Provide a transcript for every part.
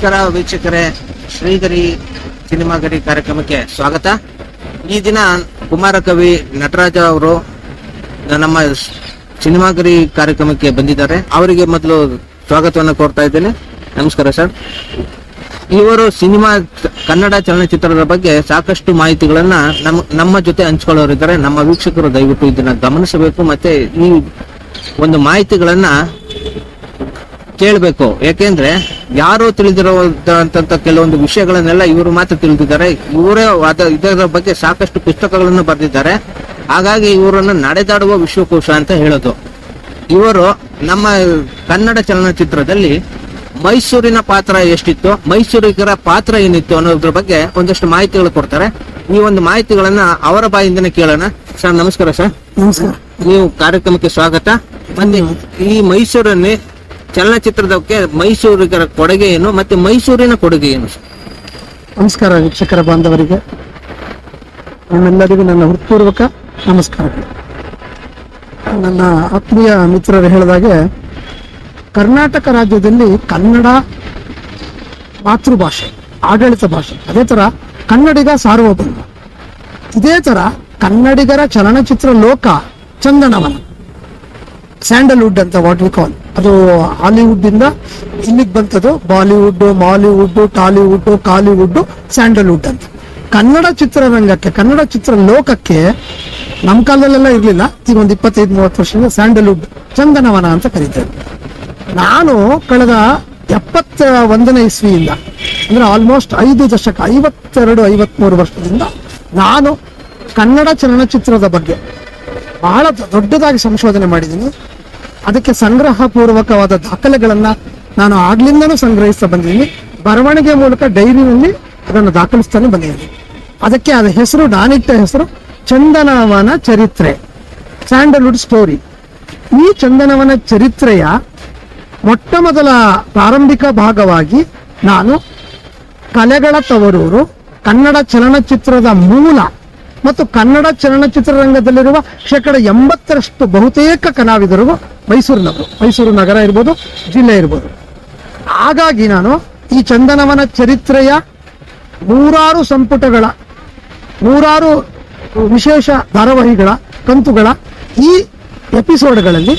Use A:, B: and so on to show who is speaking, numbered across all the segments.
A: ನಮಸ್ಕಾರ ವೀಕ್ಷಕರೇ, ಶ್ರೀಗರಿ ಸಿನಿಮಾಗರಿ ಕಾರ್ಯಕ್ರಮಕ್ಕೆ ಸ್ವಾಗತ. ಈ ದಿನ ಕುಮಾರ ಕವಿ ನಟರಾಜ ಅವರು ನಮ್ಮ ಸಿನಿಮಾಗರಿ ಕಾರ್ಯಕ್ರಮಕ್ಕೆ ಬಂದಿದ್ದಾರೆ. ಅವರಿಗೆ ಮೊದಲು ಸ್ವಾಗತವನ್ನು ಕೋರ್ತಾ ಇದ್ದೇನೆ. ನಮಸ್ಕಾರ ಸರ್. ಇವರು ಸಿನಿಮಾ ಕನ್ನಡ ಚಲನಚಿತ್ರದ ಬಗ್ಗೆ ಸಾಕಷ್ಟು ಮಾಹಿತಿಗಳನ್ನ ನಮ್ಮ ನಮ್ಮ ಜೊತೆ ಹಂಚ್ಕೊಳ್ಳೋರಿದ್ದಾರೆ. ನಮ್ಮ ವೀಕ್ಷಕರು ದಯವಿಟ್ಟು ಇದನ್ನ ಗಮನಿಸಬೇಕು. ಮತ್ತೆ ಈ ಒಂದು ಮಾಹಿತಿಗಳನ್ನ ಕೇಳಬೇಕು. ಯಾಕೆಂದ್ರೆ ಯಾರು ತಿಳಿದಿರುವಂತ ಕೆಲವೊಂದು ವಿಷಯಗಳನ್ನೆಲ್ಲ ಇವರು ಮಾತ್ರ ತಿಳಿದಿದ್ದಾರೆ. ಇವರೇ ಅದ ಇದರ ಬಗ್ಗೆ ಸಾಕಷ್ಟು ಪುಸ್ತಕಗಳನ್ನು ಬರೆದಿದ್ದಾರೆ. ಹಾಗಾಗಿ ಇವರನ್ನು ನಡೆದಾಡುವ ವಿಶ್ವಕೋಶ ಅಂತ ಹೇಳೋದು. ಇವರು ನಮ್ಮ ಕನ್ನಡ ಚಲನಚಿತ್ರದಲ್ಲಿ ಮೈಸೂರಿನ ಪಾತ್ರ ಎಷ್ಟಿತ್ತು ಮೈಸೂರಿಗರ ಪಾತ್ರ ಏನಿತ್ತು ಅನ್ನೋದ್ರ ಬಗ್ಗೆ ಒಂದಷ್ಟು ಮಾಹಿತಿಗಳು ಕೊಡ್ತಾರೆ. ಈ ಒಂದು ಮಾಹಿತಿಗಳನ್ನ ಅವರ ಬಾಯಿಂದನೇ ಕೇಳೋಣ. ಸರ್ ನಮಸ್ಕಾರ ಸರ್.
B: ನಮಸ್ಕಾರ.
A: ನೀವು ಕಾರ್ಯಕ್ರಮಕ್ಕೆ ಸ್ವಾಗತ. ಮತ್ತೆ ಈ ಮೈಸೂರನ್ನೇ ಚಲನಚಿತ್ರದಕ್ಕೆ ಮೈಸೂರಿಗರ ಕೊಡುಗೆ ಏನು, ಮತ್ತೆ ಮೈಸೂರಿನ ಕೊಡುಗೆ ಏನು?
B: ನಮಸ್ಕಾರ ವೀಕ್ಷಕರ ಬಾಂಧವರಿಗೆ. ನಿಮ್ಮೆಲ್ಲರಿಗೂ ನನ್ನ ಹೃತ್ಪೂರ್ವಕ ನಮಸ್ಕಾರಗಳು. ನನ್ನ ಆತ್ಮೀಯ ಮಿತ್ರರು ಹೇಳಿದಾಗೆ, ಕರ್ನಾಟಕ ರಾಜ್ಯದಲ್ಲಿ ಕನ್ನಡ ಮಾತೃಭಾಷೆ, ಆಡಳಿತ ಭಾಷೆ, ಅದೇ ತರ ಕನ್ನಡಿಗ ಸಾರ್ವಭೌಮ. ಇದೇ ತರ ಕನ್ನಡಿಗರ ಚಲನಚಿತ್ರ ಲೋಕ ಚಂದನವನ. ಸ್ಯಾಂಡಲ್ವುಡ್ ಅಂತ ವಾಟ್ ವಿ ಕಾಲ್ ಅದು ಹಾಲಿವುಡ್ ಇಂದ ಇಲ್ಲಿಗೆ ಬಂತದ್ದು Bollywood Mollywood Tollywood Kollywood Sandalwood ಅಂತ. ಕನ್ನಡ ಚಿತ್ರರಂಗಕ್ಕೆ, ಕನ್ನಡ ಚಿತ್ರ ಲೋಕಕ್ಕೆ ನಮ್ಮ ಕಾಲದಲ್ಲೆಲ್ಲ ಇರ್ಲಿಲ್ಲ. ಈಗ ಒಂದು ಇಪ್ಪತ್ತೈದು, ಮೂವತ್ತು ವರ್ಷದಿಂದ ಸ್ಯಾಂಡಲ್ವುಡ್ ಚಂದನವನ ಅಂತ ಕರೀತೇವೆ ನಾನು ಕಳೆದ ಎಪ್ಪತ್ತ ಒಂದನೇ ಇಸ್ವಿಯಿಂದ, ಅಂದ್ರೆ ಆಲ್ಮೋಸ್ಟ್ ಐದು ದಶಕ, ಐವತ್ತೆರಡು, ಐವತ್ಮೂರು ವರ್ಷದಿಂದ ನಾನು ಕನ್ನಡ ಚಲನಚಿತ್ರದ ಬಗ್ಗೆ ಬಹಳ ದೊಡ್ಡದಾಗಿ ಸಂಶೋಧನೆ ಮಾಡಿದ್ದೀನಿ. ಅದಕ್ಕೆ ಸಂಗ್ರಹ ಪೂರ್ವಕವಾದ ದಾಖಲೆಗಳನ್ನ ನಾನು ಆಗ್ಲಿಂದನೂ ಸಂಗ್ರಹಿಸ್ತಾ ಬಂದಿದ್ದೀನಿ. ಬರವಣಿಗೆ ಮೂಲಕ ಡೈರಿನಲ್ಲಿ ಅದನ್ನು ದಾಖಲಿಸ್ತಾನೆ ಬಂದಿದ್ದೀನಿ. ಅದಕ್ಕೆ ಅದ ಹೆಸರು, ನಾನಿಟ್ಟ ಹೆಸರು, ಚಂದನವನ ಚರಿತ್ರೆ, ಸ್ಯಾಂಡಲ್ವುಡ್ ಸ್ಟೋರಿ. ಈ ಚಂದನವನ ಚರಿತ್ರೆಯ ಮೊಟ್ಟ ಮೊದಲ ಪ್ರಾರಂಭಿಕ ಭಾಗವಾಗಿ ನಾನು ಕಲೆಗಳ ತವರೂರು ಕನ್ನಡ ಚಲನಚಿತ್ರದ ಮೂಲ ಮತ್ತು ಕನ್ನಡ ಚಲನಚಿತ್ರರಂಗದಲ್ಲಿರುವ ಶೇಕಡ ಎಂಬತ್ತರಷ್ಟು ಬಹುತೇಕ ಕಲಾವಿದರು ಮೈಸೂರಿನವರು. ಮೈಸೂರು ನಗರ ಇರ್ಬೋದು, ಜಿಲ್ಲೆ ಇರ್ಬೋದು. ಹಾಗಾಗಿ ನಾನು ಈ ಚಂದನವನ ಚರಿತ್ರೆಯ ನೂರಾರು ಸಂಪುಟಗಳ, ನೂರಾರು ವಿಶೇಷ ಧಾರಾವಾಹಿಗಳ, ಕಂತುಗಳ ಈ ಎಪಿಸೋಡ್ಗಳಲ್ಲಿ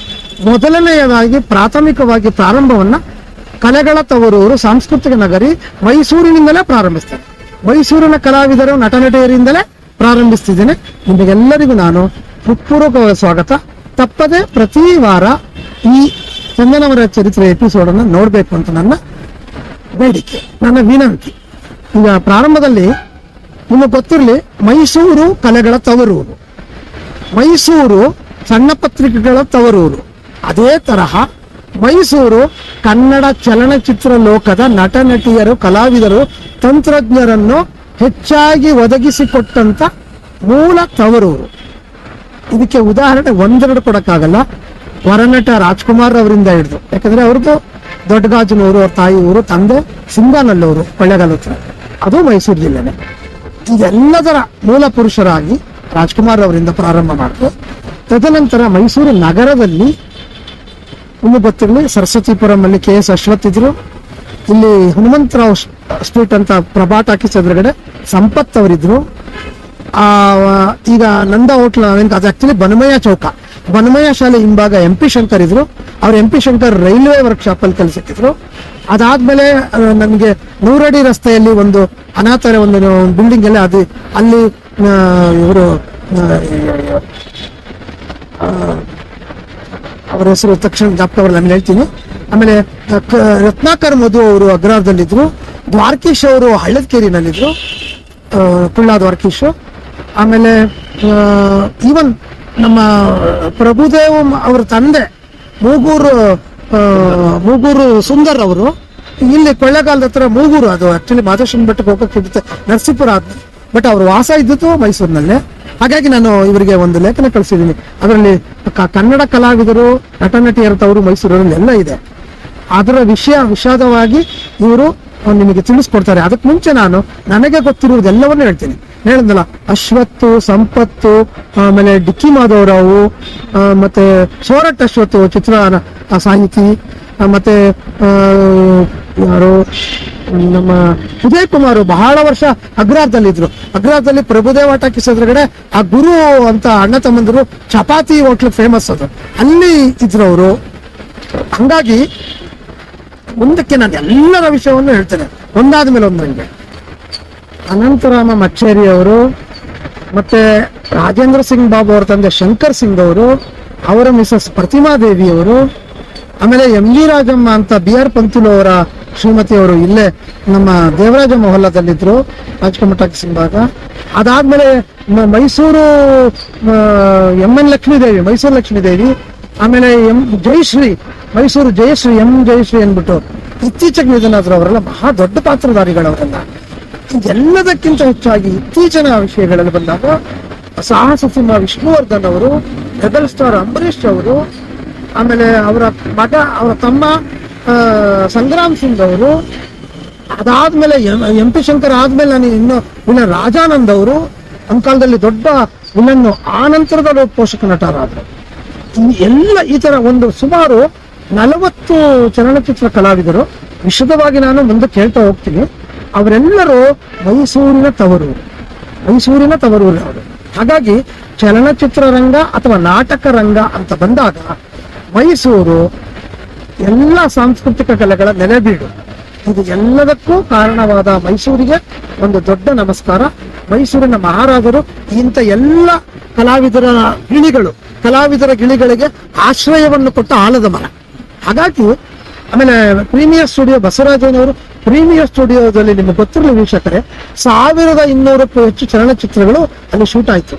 B: ಮೊದಲನೆಯದಾಗಿ ಪ್ರಾಥಮಿಕವಾಗಿ ಪ್ರಾರಂಭವನ್ನು ಕಲೆಗಳ ತವರೂರು ಸಾಂಸ್ಕೃತಿಕ ನಗರಿ ಮೈಸೂರಿನಿಂದಲೇ ಪ್ರಾರಂಭಿಸ್ತೇನೆ. ಮೈಸೂರಿನ ಕಲಾವಿದರು ನಟ ನಟಿಯರಿಂದಲೇ ಪ್ರಾರಂಭಿಸ್ತಿದ್ದೇನೆ. ನಿಮಗೆಲ್ಲರಿಗೂ ನಾನು ಹೃತ್ಪೂರ್ವಕ ಸ್ವಾಗತ. ತಪ್ಪದೆ ಪ್ರತಿ ವಾರ ಈ ಚಂದನವರ ಚರಿತ್ರೆ ಎಪಿಸೋಡ್ ಅನ್ನು ನೋಡಬೇಕು ಅಂತ ನನ್ನ ಬೇಡಿಕೆ, ನನ್ನ ವಿನಂತಿ. ಈಗ ಪ್ರಾರಂಭದಲ್ಲಿ ನಿಮಗೆ ಗೊತ್ತಿರಲಿ, ಮೈಸೂರು ಕಲೆಗಳ ತವರೂರು. ಮೈಸೂರು ಸಣ್ಣ ಪತ್ರಿಕೆಗಳ ತವರೂರು. ಅದೇ ತರಹ ಮೈಸೂರು ಕನ್ನಡ ಚಲನಚಿತ್ರ ಲೋಕದ ನಟ, ನಟಿಯರು, ಕಲಾವಿದರು, ತಂತ್ರಜ್ಞರನ್ನು ಹೆಚ್ಚಾಗಿ ಒದಗಿಸಿಕೊಟ್ಟಂಥ ಮೂಲ ತವರೂರು. ಇದಕ್ಕೆ ಉದಾಹರಣೆ ಒಂದೆರಡು ಕೊಡಕ್ಕಾಗಲ್ಲ. ವರನಟ ರಾಜ್ಕುಮಾರ್ ಅವರಿಂದ ಹಿಡಿದು. ಯಾಕಂದ್ರೆ ಅವ್ರದ್ದು ದೊಡ್ಡಗಾಜನೂರು, ಅವ್ರ ತಾಯಿ ಊರು, ತಂದೆ ಸಿಂಗಾನಲ್ಲೂರು, ಕೊಳ್ಳೇಗಾಲ ಹತ್ರ. ಅದು ಮೈಸೂರು ಜಿಲ್ಲೆನೆ. ಇದೆಲ್ಲದರ ಮೂಲ ಪುರುಷರಾಗಿ ರಾಜ್ಕುಮಾರ್ ಅವರಿಂದ ಪ್ರಾರಂಭ ಮಾಡಿದ್ರು ತದನಂತರ ಮೈಸೂರು ನಗರದಲ್ಲಿ ಇನ್ನು ಗೊತ್ತಿರಲಿ, ಸರಸ್ವತಿಪುರಂ ಅಲ್ಲಿ ಕೆ ಎಸ್ ಅಶ್ವಥ್ ಇದ್ರು. ಇಲ್ಲಿ ಹನುಮಂತರಾವ್ ಸ್ಟ್ರೀಟ್ ಅಂತ ಪ್ರಭಾ ಟಾಕೀಸ್ ಎದುರುಗಡೆ ಸಂಪತ್ ಅವರಿದ್ರು. ಈಗ ನಂದ ಹೋಟ್ಲ್ ಅದು ಆಕ್ಚುಲಿ ಬನಮಯ್ಯ ಚೌಕ. ಬನಮಯ್ಯ ಶಾಲೆ ಹಿಂಭಾಗ ಎಂ ಪಿ ಶಂಕರ್ ಇದ್ರು. ಅವ್ರು M P Shankar railway workshop ಅಲ್ಲಿ ಕೆಲಸಕ್ಕಿದ್ರು. ಅದಾದ್ಮೇಲೆ ನಮಗೆ ನೂರಡಿ ರಸ್ತೆಯಲ್ಲಿ ಒಂದು ಅನಾಥರ ಒಂದು ಬಿಲ್ಡಿಂಗ್ ಅಲ್ಲಿ ಅದು, ಅಲ್ಲಿ ಇವರು ಅವರ ಹೆಸರು ತಕ್ಷಣ ಜ್ಞಾಪಕ ನಾನು ಹೇಳ್ತೀನಿ. ಆಮೇಲೆ ರತ್ನಾಕರ್ ಮಧು ಅವರು ಅಗ್ರಹಾರದಲ್ಲಿದ್ರು ದ್ವಾರಕೀಶ್ ಅವರು ಹಳ್ಳದ ಕೇರಿನಲ್ಲಿದ್ರು ಪುಳ್ಳ ದ್ವಾರಕೀಶ್. ಆಮೇಲೆ ಈವನ್ ನಮ್ಮ ಪ್ರಭುದೇವ್ ಅವ್ರ ತಂದೆ, ಮೂಗೂರು ಮೂಗೂರು ಸುಂದರ್ ಅವರು, ಇಲ್ಲಿ ಕೊಳ್ಳೇಗಾಲದ ಹತ್ರ ಮೂಗೂರು, ಅದು ಆಕ್ಚುಲಿ ಮಾದೇಶ್ವರನ ಬೆಟ್ಟಕ್ಕೆ ಹೋಗಕ್ಕೆ ಇಡುತ್ತೆ ನರಸೀಪುರ ಬಟ್ ಅವ್ರ ವಾಸ ಇದ್ದಿದ್ದು ಮೈಸೂರಿನಲ್ಲೇ. ಹಾಗಾಗಿ ನಾನು ಇವರಿಗೆ ಒಂದು ಲೇಖನ ಕಳಿಸಿದ್ದೀನಿ. ಅದರಲ್ಲಿ ಕನ್ನಡ ಕಲಾವಿದರು ನಟ ನಟಿಯರ ತವರು ಮೈಸೂರಲ್ಲಿ ಎಲ್ಲ ಇದೆ. ಅದರ ವಿಷಯ, ವಿಷಾದವಾಗಿ ಇವರು ನಿಮಗೆ ತಿಳಿಸ್ಕೊಡ್ತಾರೆ. ಅದಕ್ಕೆ ಮುಂಚೆ ನಾನು ನನಗೆ ಗೊತ್ತಿರುವುದೆಲ್ಲವನ್ನೂ ಹೇಳ್ತೀನಿ. ಹೇಳಿದ್ನಲ್ಲ, ಅಶ್ವತ್ತು, ಸಂಪತ್ತು, ಆಮೇಲೆ ಡಿಕ್ಕಿ ಮಾಧವರಾವು ಮತ್ತೆ ಸೋರಟ್ ಅಶ್ವತ್ತು ಚಿತ್ರ ಸಾಹಿತಿ ಮತ್ತೆ ಯಾರು, ನಮ್ಮ ಉದಯ್ ಕುಮಾರ್ ಬಹಳ ವರ್ಷ ಅಗ್ರಾರದಲ್ಲಿದ್ರು ಅಗ್ರಾರದಲ್ಲಿ ಪ್ರಭುದೇವ ಟಾಕೀಸ್ ಎದುರುಗಡೆ ಆ ಗುರು ಅಂತ ಅಣ್ಣ ತಮ್ಮಂದಿರು ಚಪಾತಿ ಹೋಟ್ಲು ಫೇಮಸ್ ಅದು. ಅಲ್ಲಿ ಇದ್ರು ಅವರು. ಹಂಗಾಗಿ ಮುಂದಕ್ಕೆ ನಾನು ಎಲ್ಲರ ವಿಷಯವನ್ನು ಹೇಳ್ತೇನೆ. ಒಂದಾದ ಮೇಲೆ ಒಂದಂಗೆ ಅನಂತರಾಮ ಮಚ್ಚೇರಿ ಅವರು, ಮತ್ತೆ ರಾಜೇಂದ್ರ ಸಿಂಗ್ ಬಾಬು ಅವರ ತಂದೆ ಶಂಕರ್ ಸಿಂಗ್ ಅವರು, ಅವರ ಮಿಸಸ್ ಪ್ರತಿಮಾ ದೇವಿ ಅವರು, ಆಮೇಲೆ ಎಂ ಜಿ ರಾಜಮ್ಮ ಅಂತ ಬಿ ಆರ್ ಪಂತುಲು ಅವರ ಶ್ರೀಮತಿ ಅವರು ಇಲ್ಲೇ ನಮ್ಮ ದೇವರಾಜ ಮೊಹಲ್ಲದಲ್ಲಿದ್ರು ರಾಜಕಮಠಕ್ಕೆ ಸಿಂಬಾಗ ಅದಾದ್ಮೇಲೆ ಮೈಸೂರು ಎಂ ಎನ್ ಲಕ್ಷ್ಮೀದೇವಿ, ಮೈಸೂರು ಲಕ್ಷ್ಮೀದೇವಿ, ಆಮೇಲೆ ಎಂ ಜಯಶ್ರೀ ಮೈಸೂರು ಜಯಶ್ರೀ ಎಂ ಜಯಶ್ರೀ ಅಂದ್ಬಿಟ್ಟು ಇತ್ತೀಚೆಗೆ ನಿಧನಾದ್ರು ಅವರೆಲ್ಲ ಮಹಾ ದೊಡ್ಡ ಪಾತ್ರಧಾರಿಗಳವರೆಲ್ಲ ಎಲ್ಲದಕ್ಕಿಂತ ಹೆಚ್ಚಾಗಿ ಇತ್ತೀಚಿನ ವಿಷಯಗಳಲ್ಲಿ ಬಂದಾಗ ಸಾಹಸ ಸಿಂಹ ವಿಷ್ಣುವರ್ಧನ್ ಅವರು ರೆಬಲ್ ಸ್ಟಾರ್ ಅಂಬರೀಶ್ ಅವರು ಆಮೇಲೆ ಅವರ ಮಗ ಅವರ ತಮ್ಮ ಆ, ಸಂಗ್ರಾಮ್ ಸಿಂಗ್ ಅವರು ಅದಾದ್ಮೇಲೆ ಎಂ ಪಿ ಶಂಕರ್ ಆದ್ಮೇಲೆ ನಾನು ಇನ್ನು ವಿಲನ್ ರಾಜಾನಂದ್ ಅವರು ನಮ್ಮ ಕಾಲದಲ್ಲಿ ದೊಡ್ಡ ವಿಲನ್ನು ಆ ನಂತರದ ಪೋಷಕ ನಟರಾದರು. ಎಲ್ಲ ಈ ತರ ಒಂದು ಸುಮಾರು ನಲವತ್ತು ಚಲನಚಿತ್ರ ಕಲಾವಿದರು, ವಿಶದವಾಗಿ ನಾನು ಮುಂದೆ ಕೇಳ್ತಾ ಹೋಗ್ತೀನಿ. ಅವರೆಲ್ಲರೂ ಮೈಸೂರಿನ ತವರೂರು ಮೈಸೂರಿನ ತವರೂರು ಅವರು. ಹಾಗಾಗಿ ಚಲನಚಿತ್ರ ರಂಗ ಅಥವಾ ನಾಟಕ ರಂಗ ಅಂತ ಬಂದಾಗ ಮೈಸೂರು ಎಲ್ಲ ಸಾಂಸ್ಕೃತಿಕ ಕಲೆಗಳ ನೆಲೆಬೀಡು ಇದು ಎಲ್ಲದಕ್ಕೂ ಕಾರಣವಾದ ಮೈಸೂರಿಗೆ ಒಂದು ದೊಡ್ಡ ನಮಸ್ಕಾರ. ಮೈಸೂರಿನ ಮಹಾರಾಜರು ಇಂಥ ಎಲ್ಲ ಕಲಾವಿದರ ಗಿಳಿಗಳು, ಕಲಾವಿದರ ಗಿಳಿಗಳಿಗೆ ಆಶ್ರಯವನ್ನು ಕೊಟ್ಟ ಆಲದ ಮರ ಹಾಗಾಗಿ, ಆಮೇಲೆ ಪ್ರೀಮಿಯರ್ ಸ್ಟುಡಿಯೋ ಬಸವರಾಜನವರು ಪ್ರೀಮಿಯರ್ ಸ್ಟುಡಿಯೋದಲ್ಲಿ ನಿಮ್ಗೆ ಗೊತ್ತಿರಲಿ ವೀಕ್ಷಕರೇ, ಸಾವಿರದ ಇನ್ನೂರಕ್ಕೂ ಹೆಚ್ಚು ಚಲನಚಿತ್ರಗಳು ಅಲ್ಲಿ ಶೂಟ್ ಆಯ್ತು.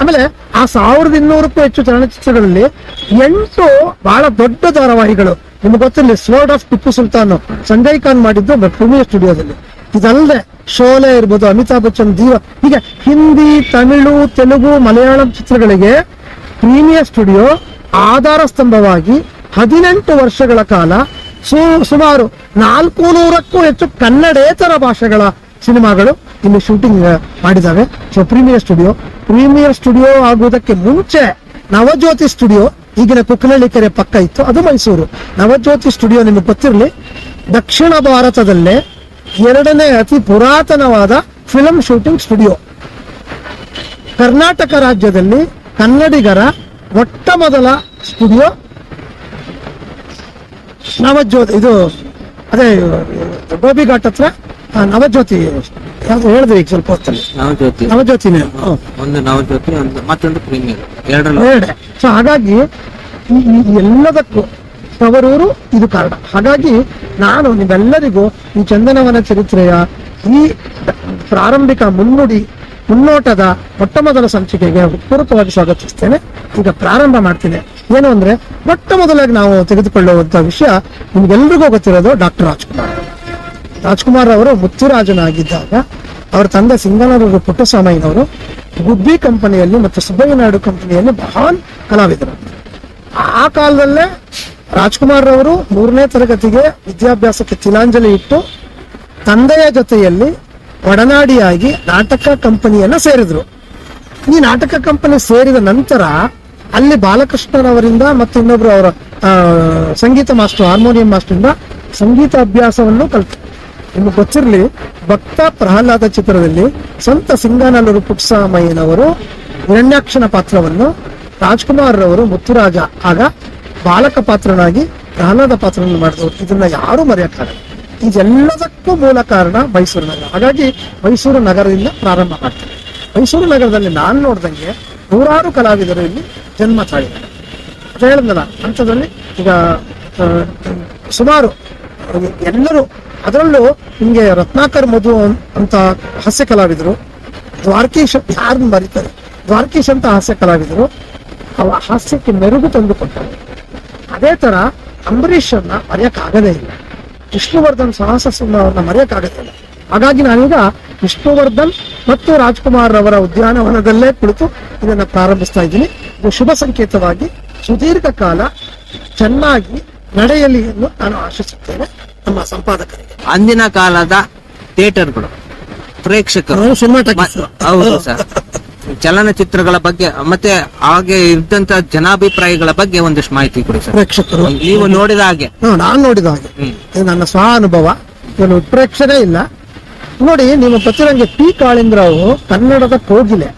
B: ಆಮೇಲೆ ಆ ಸಾವಿರದ ಇನ್ನೂರಕ್ಕೂ ಹೆಚ್ಚು ಚಲನಚಿತ್ರಗಳಲ್ಲಿ ಎಂಟು ಬಹಳ ದೊಡ್ಡ ಧಾರಾವಾಹಿಗಳು. ನಿಮ್ಗೆ ಗೊತ್ತಿರಲಿ ಸ್ಲೋಡ್ ಆಫ್ ಟಿಪ್ಪು ಸುಲ್ತಾನ್ ಸಂಜಯ್ ಖಾನ್ ಮಾಡಿದ್ದು ಪ್ರೀಮಿಯರ್ ಸ್ಟುಡಿಯೋದಲ್ಲಿ. ಇದಲ್ಲದೆ ಶೋಲೆ ಇರ್ಬೋದು, ಅಮಿತಾಬ್ ಬಚ್ಚನ್, ದೀವ, ಹೀಗೆ ಹಿಂದಿ, ತಮಿಳು, ತೆಲುಗು, ಮಲಯಾಳಂ ಚಿತ್ರಗಳಿಗೆ ಪ್ರೀಮಿಯರ್ ಸ್ಟುಡಿಯೋ ಆಧಾರ ಸ್ತಂಭವಾಗಿ ಹದಿನೆಂಟು ವರ್ಷಗಳ ಕಾಲ ಸು, ಸುಮಾರು ನಾಲ್ಕು ನೂರಕ್ಕೂ ಹೆಚ್ಚು ಕನ್ನಡೇತರ ಭಾಷೆಗಳ ಸಿನಿಮಾಗಳು ಇಲ್ಲಿ shooting ಮಾಡಿದ್ದಾವೆ. So premier studio premier studio ಆಗುವುದಕ್ಕೆ ಮುಂಚೆ ನವಜ್ಯೋತಿ ಸ್ಟುಡಿಯೋ ಈಗಿನ ಕುಕ್ಕನಹಳ್ಳಿ ಕೆರೆ ಪಕ್ಕ ಇತ್ತು. ಅದು ಮೈಸೂರು. ನವಜ್ಯೋತಿ ಸ್ಟುಡಿಯೋ ನಿಮಗೆ ಗೊತ್ತಿರಲಿ, ದಕ್ಷಿಣ ಭಾರತದಲ್ಲೇ ಎರಡನೇ ಅತಿ ಪುರಾತನವಾದ ಫಿಲಂ ಶೂಟಿಂಗ್ ಸ್ಟುಡಿಯೋ ಕರ್ನಾಟಕ ರಾಜ್ಯದಲ್ಲಿ ಕನ್ನಡಿಗರ ಮೊಟ್ಟ ಮೊದಲ ಸ್ಟುಡಿಯೋ ನವಜ್ಯೋತಿ ಇದು ಅದೇ ಗೋಬಿ ಘಾಟ್ ಹತ್ರ ನವಜ್ಯೋತಿ ಯಾವ್ದು ಹೇಳಿದ್ವಿ ಈಗ ಸ್ವಲ್ಪ ಹೊತ್ತಲ್ಲಿ?
A: ನವಜ್ಯೋತಿ.
B: ನವಜ್ಯೋತಿನೇ
A: ಒಂದು ನವಜ್ಯೋತಿ ಒಂದು ಮತ್ತೊಂದು ಪ್ರೀಮಿಯರ್ ಎರಡರಲ್ಲಿ
B: ಎರಡೆ. ಸೊ ಹಾಗಾಗಿ ಈ ಈ ಎಲ್ಲದಕ್ಕೂ ತವರೂರು ಇದು ಕಾರಣ. ಹಾಗಾಗಿ ನಾನು ನಿಮ್ಮೆಲ್ಲರಿಗೂ ಈ ಚಂದನವನ ಚರಿತ್ರೆಯ ಈ ಪ್ರಾರಂಭಿಕ ಮುನ್ನುಡಿ ಮುನ್ನೋಟದ ಮೊಟ್ಟ ಮೊದಲ ಸಂಚಿಕೆಗೆ ಪೂರಕವಾಗಿ ಸ್ವಾಗತಿಸ್ತೇನೆ. ಈಗ ಪ್ರಾರಂಭ ಮಾಡ್ತೀನಿ. ಏನು ಅಂದ್ರೆ ಮೊಟ್ಟ ಮೊದಲಾಗಿ ನಾವು ತೆಗೆದುಕೊಳ್ಳುವಂತಹ ವಿಷಯ ನಿಮ್ಗೆಲ್ರಿಗೂ ಗೊತ್ತಿರೋದು ಡಾಕ್ಟರ್ ರಾಜ್ಕುಮಾರ್. ರಾಜ್ಕುಮಾರ್ ಅವರು ಮುತ್ತುರಾಜನಾಗಿದ್ದಾಗ ಅವರ ತಂದೆ ಸಿಂಗನೂರು ಪುಟ್ಟಸ್ವಾಮಯ್ಯನವರು ಗುಬ್ಬಿ ಕಂಪನಿಯಲ್ಲಿ ಮತ್ತು ಸುಬ್ಬಯ್ಯನಾಡು ಕಂಪನಿಯಲ್ಲಿ ಮಹಾನ್ ಕಲಾವಿದರು. ಆ ಕಾಲದಲ್ಲೇ ರಾಜ್ಕುಮಾರ್ ಅವರು ಮೂರನೇ ತರಗತಿಗೆ ವಿದ್ಯಾಭ್ಯಾಸಕ್ಕೆ ತಿಲಾಂಜಲಿ ಇಟ್ಟು ತಂದೆಯ ಜೊತೆಯಲ್ಲಿ ಒಡನಾಡಿಯಾಗಿ ನಾಟಕ ಕಂಪನಿಯನ್ನ ಸೇರಿದ್ರು. ಈ ನಾಟಕ ಕಂಪನಿ ಸೇರಿದ ನಂತರ ಅಲ್ಲಿ ಬಾಲಕೃಷ್ಣರವರಿಂದ ಮತ್ತು ಇನ್ನೊಬ್ರು ಅವರ ಸಂಗೀತ ಮಾಸ್ಟರ್, ಹಾರ್ಮೋನಿಯಂ ಮಾಸ್ಟರಿಂದ ಸಂಗೀತ ಅಭ್ಯಾಸವನ್ನು ಕಲಿತು ನಿಮ್ಗೆ ಗೊತ್ತಿರಲಿ, ಭಕ್ತ ಪ್ರಹ್ಲಾದ ಚಿತ್ರದಲ್ಲಿ ಸಂತ ಸಿಂಗಾನಲ್ಲೂರು ಪುಟ್ಸಾಮಯ್ಯನವರು ಹಿರಣ್ಯಾಕ್ಷನ ಪಾತ್ರವನ್ನು, ರಾಜ್ಕುಮಾರ್ ರವರು ಮುತ್ತುರಾಜ, ಆಗ ಬಾಲಕ ಪಾತ್ರನಾಗಿ ಪ್ರಹ್ಲಾದ ಪಾತ್ರವನ್ನು ಮಾಡಿದವರು ಇದನ್ನ ಯಾರು ಮರೆಯಕ್ಕಾಗಲ್ಲ. ಇದೆಲ್ಲದಕ್ಕೂ ಮೂಲ ಕಾರಣ ಮೈಸೂರು ನಗರ. ಹಾಗಾಗಿ ಮೈಸೂರು ನಗರದಿಂದ ಪ್ರಾರಂಭ ಮಾಡ್ತಾರೆ. ಮೈಸೂರು ನಗರದಲ್ಲಿ ನಾನು ನೋಡ್ದಂಗೆ ನೂರಾರು ಕಲಾವಿದರು ಇಲ್ಲಿ ಜನ್ಮ ತಾಳಿದ್ದಾರೆ ಹೇಳಿದ್ನಲ್ಲ ಅಂಥದ್ರಲ್ಲಿ ಈಗ ಸುಮಾರು ಎಲ್ಲರೂ ಅದರಲ್ಲೂ ನಿಮಗೆ ರತ್ನಾಕರ್ ಮಧು ಅಂತ ಹಾಸ್ಯ ಕಲಾವಿದರು, ದ್ವಾರಕೀಶ್ ಯಾರನ್ನು ಬರೀತಾರೆ, ದ್ವಾರಕೀಶ್ ಅಂತ ಹಾಸ್ಯ ಕಲಾವಿದರು, ಅವ ಹಾಸ್ಯಕ್ಕೆ ಮೆರುಗು ತಂದುಕೊಟ್ಟರು ಅದೇ ತರ ಅಂಬರೀಷನ್ನ ಮರೆಯಕ್ಕಾಗದೇ ಇಲ್ಲ. ವಿಷ್ಣುವರ್ಧನ್ ಸಾಹಸ ಸಿಂಹವನ್ನ ಮರೆಯಕ್ಕಾಗದೇ ಇಲ್ಲ. ಹಾಗಾಗಿ ನಾನೀಗ ವಿಷ್ಣುವರ್ಧನ್ ಮತ್ತು ರಾಜ್ಕುಮಾರ್ ಅವರ ಉದ್ಯಾನವನದಲ್ಲೇ ಕುಳಿತು ಇದನ್ನ ಪ್ರಾರಂಭಿಸ್ತಾ ಇದ್ದೀನಿ. ಇದು ಶುಭ ಸಂಕೇತವಾಗಿ ಸುದೀರ್ಘ ಕಾಲ ಚೆನ್ನಾಗಿ ನಡೆಯಲಿ ಎಂದು ನಾನು ಆಶಿಸುತ್ತೇನೆ ನಮ್ಮ ಸಂಪಾದಕರಿಗೆ.
A: ಅಂದಿನ ಕಾಲದ ಥಿಯೇಟರ್ಗಳು ಪ್ರೇಕ್ಷಕರು ಹೌದು ಸರ್. ಚಲನಚಿತ್ರಗಳ ಬಗ್ಗೆ ಮತ್ತೆ ಹಾಗೆ ಇದ್ದಂತ ಜನಾಭಿಪ್ರಾಯಗಳ ಬಗ್ಗೆ ಒಂದಿಷ್ಟು ಮಾಹಿತಿ ಕೊಡಿ ಸರ್.
B: ಪ್ರೇಕ್ಷಕರು.
A: ನೀವು ನೋಡಿದ ಹಾಗೆ.
B: ನಾನು ನೋಡಿದ ಹಾಗೆ. ನನ್ನ ಸ್ವ ಅನುಭವ ಏನು ಉತ್ಪ್ರೇಕ್ಷಣೆ ಇಲ್ಲ. ನೋಡಿ ನಿಮ್ಮ ಗೊತ್ತಿರಂಗೆ ಪಿ. ಕಾಳಿಂಗರಾವು ಕನ್ನಡದ ಕೋಗಿಲೆ.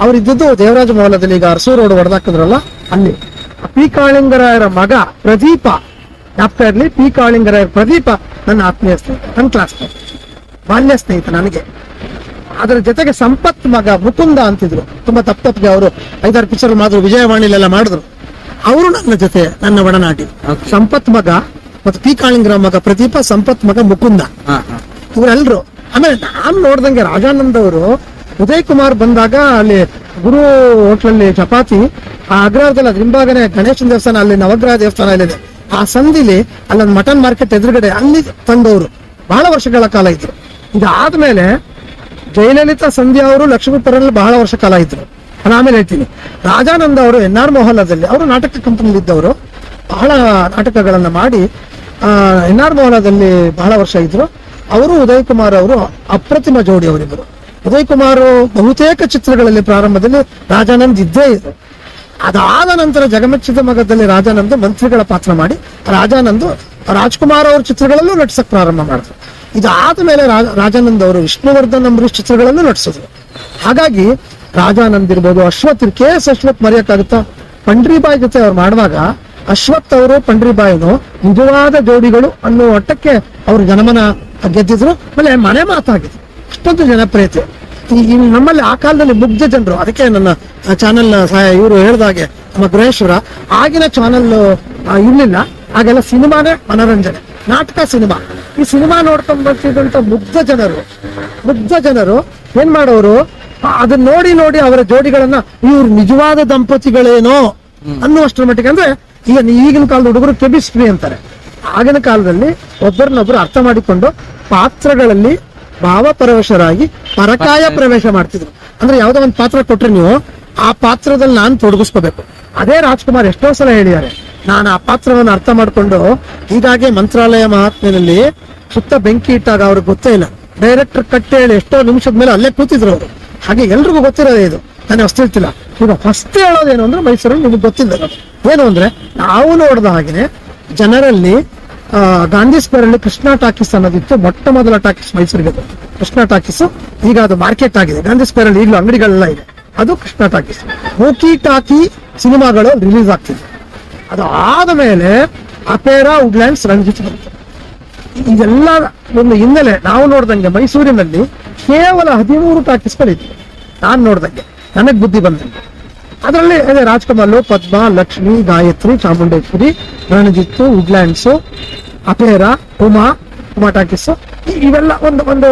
B: ಅವರಿದ್ದದ್ದು ದೇವರಾಜ ಮೌಲದಲ್ಲಿ ಈಗ ಅರಸು ರೋಡ್ ಹೊಡೆದಾಕಿದ್ರಲ್ಲ ಅಲ್ಲಿ. ಪಿ. ಕಾಳಿಂಗರಾಯರ ಮಗ ಪ್ರದೀಪ ಜ್ಞಾಪಕ ಇರ್ಲಿ ಪಿ. ಕಾಳಿಂಗರಾಯರ ಪ್ರದೀಪ ನನ್ನ ಆತ್ಮೀಯ ಸ್ನೇಹಿತ ನನ್ನ ಕ್ಲಾಸ್ ಬಾಲ್ಯ ಸ್ನೇಹಿತ ನನಗೆ. ಅದರ ಜೊತೆಗೆ ಸಂಪತ್ ಮಗ ಮುಕುಂದ ಅಂತಿದ್ರು. ತುಂಬಾ ತಪ್ಪು ತಪ್ಪಿಗೆ ಅವರು ಐದಾರು ಪಿಕ್ಚರ್ ಮಾತ್ರ ವಿಜಯವಾಣಿಲೆಲ್ಲ ಮಾಡಿದ್ರು. ಅವರು ನನ್ನ ಜೊತೆ ನನ್ನ
A: ಒಡನಾಟಿ.
B: ಸಂಪತ್ ಮಗ ಮತ್ತು ಪಿ. ಕಾಳಿಂಗರ ಮಗ ಪ್ರದೀಪ ಸಂಪತ್ ಮಗ ಮುಕುಂದ. ಇವರೆಲ್ಲರೂ ಆಮೇಲೆ ನಾನು ನೋಡ್ದಂಗೆ ರಾಜಾನಂದ್ ಅವರು ಉದಯ್ ಕುಮಾರ್ ಬಂದಾಗ ಅಲ್ಲಿ ಗುರು ಹೋಟ್ಲಲ್ಲಿ ಚಪಾತಿ, ಆ ಅಗ್ರಹಾರದಲ್ಲಿ ಅದ್ರ ಹಿಂಭಾಗನೆ ಗಣೇಶನ ದೇವಸ್ಥಾನ, ಅಲ್ಲಿ ನವಗ್ರಹ ದೇವಸ್ಥಾನ ಇಲ್ಲಿದೆ. ಆ ಸಂದಿಲಿ ಅಲ್ಲೊಂದು ಮಟನ್ ಮಾರ್ಕೆಟ್ ಎದುರುಗಡೆ ಅಲ್ಲಿ ತಂದವರು. ಬಹಳ ವರ್ಷಗಳ ಕಾಲ ಇದ್ರು. ಇದಾದ್ಮೇಲೆ ಜಯಲಲಿತಾ, ಸಂಧ್ಯಾ ಅವರು ಲಕ್ಷ್ಮೀಪುರಲ್ಲಿ ಬಹಳ ವರ್ಷ ಕಾಲ ಇದ್ರು. ಆಮೇಲೆ ಹೇಳ್ತೀನಿ. ರಾಜಾನಂದ ಅವರು ಎನ್ ಆರ್ ಮೊಹಲ್ಲಾದಲ್ಲಿ ಅವರು ನಾಟಕ ಕಂಪನಿಲಿ ಇದ್ದವರು. ಬಹಳ ನಾಟಕಗಳನ್ನ ಮಾಡಿ ಎನ್ ಆರ್ ಮೊಹಲ್ಲಾದಲ್ಲಿ ಬಹಳ ವರ್ಷ ಇದ್ರು. ಅವರು ಉದಯ್ ಕುಮಾರ್ ಅವರು ಅಪ್ರತಿಮ ಜೋಡಿ ಅವರಿಬ್ಬರು. ಉದಯ್ ಕುಮಾರ್ ಬಹುತೇಕ ಚಿತ್ರಗಳಲ್ಲಿ ಪ್ರಾರಂಭದಲ್ಲಿ ರಾಜಾನಂದ್ ಇದ್ದೇ ಇದ್ರು. ಅದಾದ ನಂತರ ಜಗಮಚ್ಚಿದ ಮಗದಲ್ಲಿ ರಾಜಾನಂದ್ ಮಂತ್ರಿಗಳ ಪಾತ್ರ ಮಾಡಿ, ರಾಜಾನಂದ್ ರಾಜ್ಕುಮಾರ್ ಅವ್ರ ಚಿತ್ರಗಳಲ್ಲೂ ನಟಿಸಕ್ ಪ್ರಾರಂಭ ಮಾಡಿದ್ರು. ಇದಾದ ಮೇಲೆ ರಾಜಾನಂದ್ ಅವರು ವಿಷ್ಣುವರ್ಧನ್ ಅಂಬರೀಶ್ ಚಿತ್ರಗಳನ್ನು ನಟಿಸಿದ್ರು. ಹಾಗಾಗಿ ರಾಜಾನಂದ್ ಇರ್ಬೋದು, ಅಶ್ವಥ್ ಕೆ ಎಸ್ ಅಶ್ವಥ್ ಮರೆಯಕ್ಕಾಗುತ್ತಾ? ಪಂಡ್ರಿಬಾಯಿ ಜೊತೆ ಅವ್ರು ಮಾಡುವಾಗ ಅಶ್ವಥ್ ಅವರು, ಪಂಡ್ರಿಬಾಯಿನು ನಿಜವಾದ ಜೋಡಿಗಳು ಅನ್ನೋ ಮಟ್ಟಕ್ಕೆ ಅವ್ರ ಜನಮನ ಗೆದ್ದಿದ್ರು, ಆಮೇಲೆ ಮನೆ ಮಾತಾಗಿದ್ರು. ಅಷ್ಟೊಂದು ಜನಪ್ರಿಯತೆ. ಈ ನಮ್ಮಲ್ಲಿ ಆ ಕಾಲದಲ್ಲಿ ಮುಗ್ಧ ಜನರು, ಅದಕ್ಕೆ ನನ್ನ ಚಾನೆಲ್ ಇವರು ಹೇಳ್ದಾಗೆ ನಮ್ಮ ಗೃಹೇಶ್ವರ, ಆಗಿನ ಚಾನೆಲ್ ಇರ್ಲಿಲ್ಲ. ಆಗೆಲ್ಲ ಸಿನಿಮಾನೇ ಮನೋರಂಜನೆ, ನಾಟಕ ಸಿನಿಮಾ. ಈ ಸಿನಿಮಾ ನೋಡ್ಕೊಂಡ್ ಬರ್ತಿದ್ದಂತ ಮುಗ್ಧ ಜನರು ಮುಗ್ಧ ಜನರು ಏನ್ ಮಾಡೋರು? ಅದನ್ನ ನೋಡಿ ನೋಡಿ ಅವರ ಜೋಡಿಗಳನ್ನ, ಇವ್ರು ನಿಜವಾದ ದಂಪತಿಗಳೇನೋ ಅನ್ನುವಷ್ಟರ ಮಟ್ಟಿಗೆ ಅಂದ್ರೆ, ಈಗ ಈಗಿನ ಕಾಲದ ಹುಡುಗರು ಕೆಮಿಸ್ಟ್ರಿ ಅಂತಾರೆ. ಆಗಿನ ಕಾಲದಲ್ಲಿ ಒಬ್ಬರನ್ನೊಬ್ರು ಅರ್ಥ ಮಾಡಿಕೊಂಡು ಪಾತ್ರಗಳಲ್ಲಿ ಭಾವಪರವಶರಾಗಿ ಪರಕಾಯ ಪ್ರವೇಶ ಮಾಡ್ತಿದ್ರು. ಅಂದ್ರೆ ಯಾವ್ದೋ ಒಂದು ಪಾತ್ರ ಕೊಟ್ರೆ ನೀವು ಆ ಪಾತ್ರದಲ್ಲಿ ನಾನು ತೊಡಗಿಸ್ಕೋಬೇಕು. ಅದೇ ರಾಜ್ಕುಮಾರ್ ಎಷ್ಟೋ ಸಲ ಹೇಳಿದ್ದಾರೆ ನಾನು ಆ ಪಾತ್ರವನ್ನು ಅರ್ಥ ಮಾಡ್ಕೊಂಡು ಹೀಗಾಗಿ ಮಂತ್ರಾಲಯ ಮಹಾತ್ಮೆಯಲ್ಲಿ ಸುತ್ತ ಬೆಂಕಿ ಇಟ್ಟಾಗ ಅವ್ರಿಗೆ ಗೊತ್ತೇ ಇಲ್ಲ. ಡೈರೆಕ್ಟರ್ ಕಟ್ಟೆ ಹೇಳಿ ಎಷ್ಟೋ ನಿಮಿಷದ ಮೇಲೆ ಅಲ್ಲೇ ಕೂತಿದ್ರು ಅವರು. ಹಾಗೆ ಎಲ್ರಿಗೂ ಗೊತ್ತಿರೋದೇ ಇದು. ನಾನು ಅಷ್ಟು ಹೇಳ್ತಿಲ್ಲ. ಈಗ ಫಸ್ಟ್ ಹೇಳೋದೇನು ಅಂದ್ರೆ ಮೈಸೂರಲ್ಲಿ ನಿಮಗೆ ಗೊತ್ತಿಲ್ಲ. ಏನು ಅಂದ್ರೆ ನಾವು ನೋಡಿದ ಹಾಗೆನೆ ಜನರಲ್ಲಿ ಗಾಂಧಿ ಸ್ಕ್ವೇರ್ ಅಲ್ಲಿ ಕೃಷ್ಣ ಟಾಕೀಸ್ ಅನ್ನೋದಿತ್ತು. ಮೊಟ್ಟ ಮೊದಲ ಟಾಕೀಸ್ ಮೈಸೂರಿಗೆ. ಕೃಷ್ಣ ಟಾಕೀಸ್, ಈಗ ಅದು ಮಾರ್ಕೆಟ್ ಆಗಿದೆ. ಗಾಂಧಿ ಸ್ಕ್ವೇರ್ ಅಲ್ಲಿ ಈಗಲೂ ಅಂಗಡಿಗಳೆಲ್ಲ ಇದೆ. ಅದು ಕೃಷ್ಣ ಟಾಕೀಸ್. ಮೂಕಿ ಟಾಕಿ ಸಿನಿಮಾಗಳು ರಿಲೀಸ್ ಆಗ್ತಿದೆ. ಅದು ಆದ ಮೇಲೆ ಅಪೇರಾ ವುಡ್ಲ್ಯಾಂಡ್ಸ್ ರಂಜಿತ್ ಬಂತು. ಇದೆಲ್ಲ ಒಂದು ಹಿನ್ನೆಲೆ ನಾವು ನೋಡ್ದಂಗೆ ಮೈಸೂರಿನಲ್ಲಿ ಕೇವಲ ಹದಿಮೂರು ಟಾಕೀಸ್ಗಳಿದ್ವಿ. ನಾನು ನೋಡ್ದಂಗೆ. ನನಗ್ ಬುದ್ಧಿ ಬಂದಂಗೆ. ಅದರಲ್ಲಿ ಅದೇ Rajkamal Padma Lakshmi Gayatri Chamundeshwari Ranjit Woodlands Opera Uma Uma talkies ಇವೆಲ್ಲ ಒಂದು ಒಂದು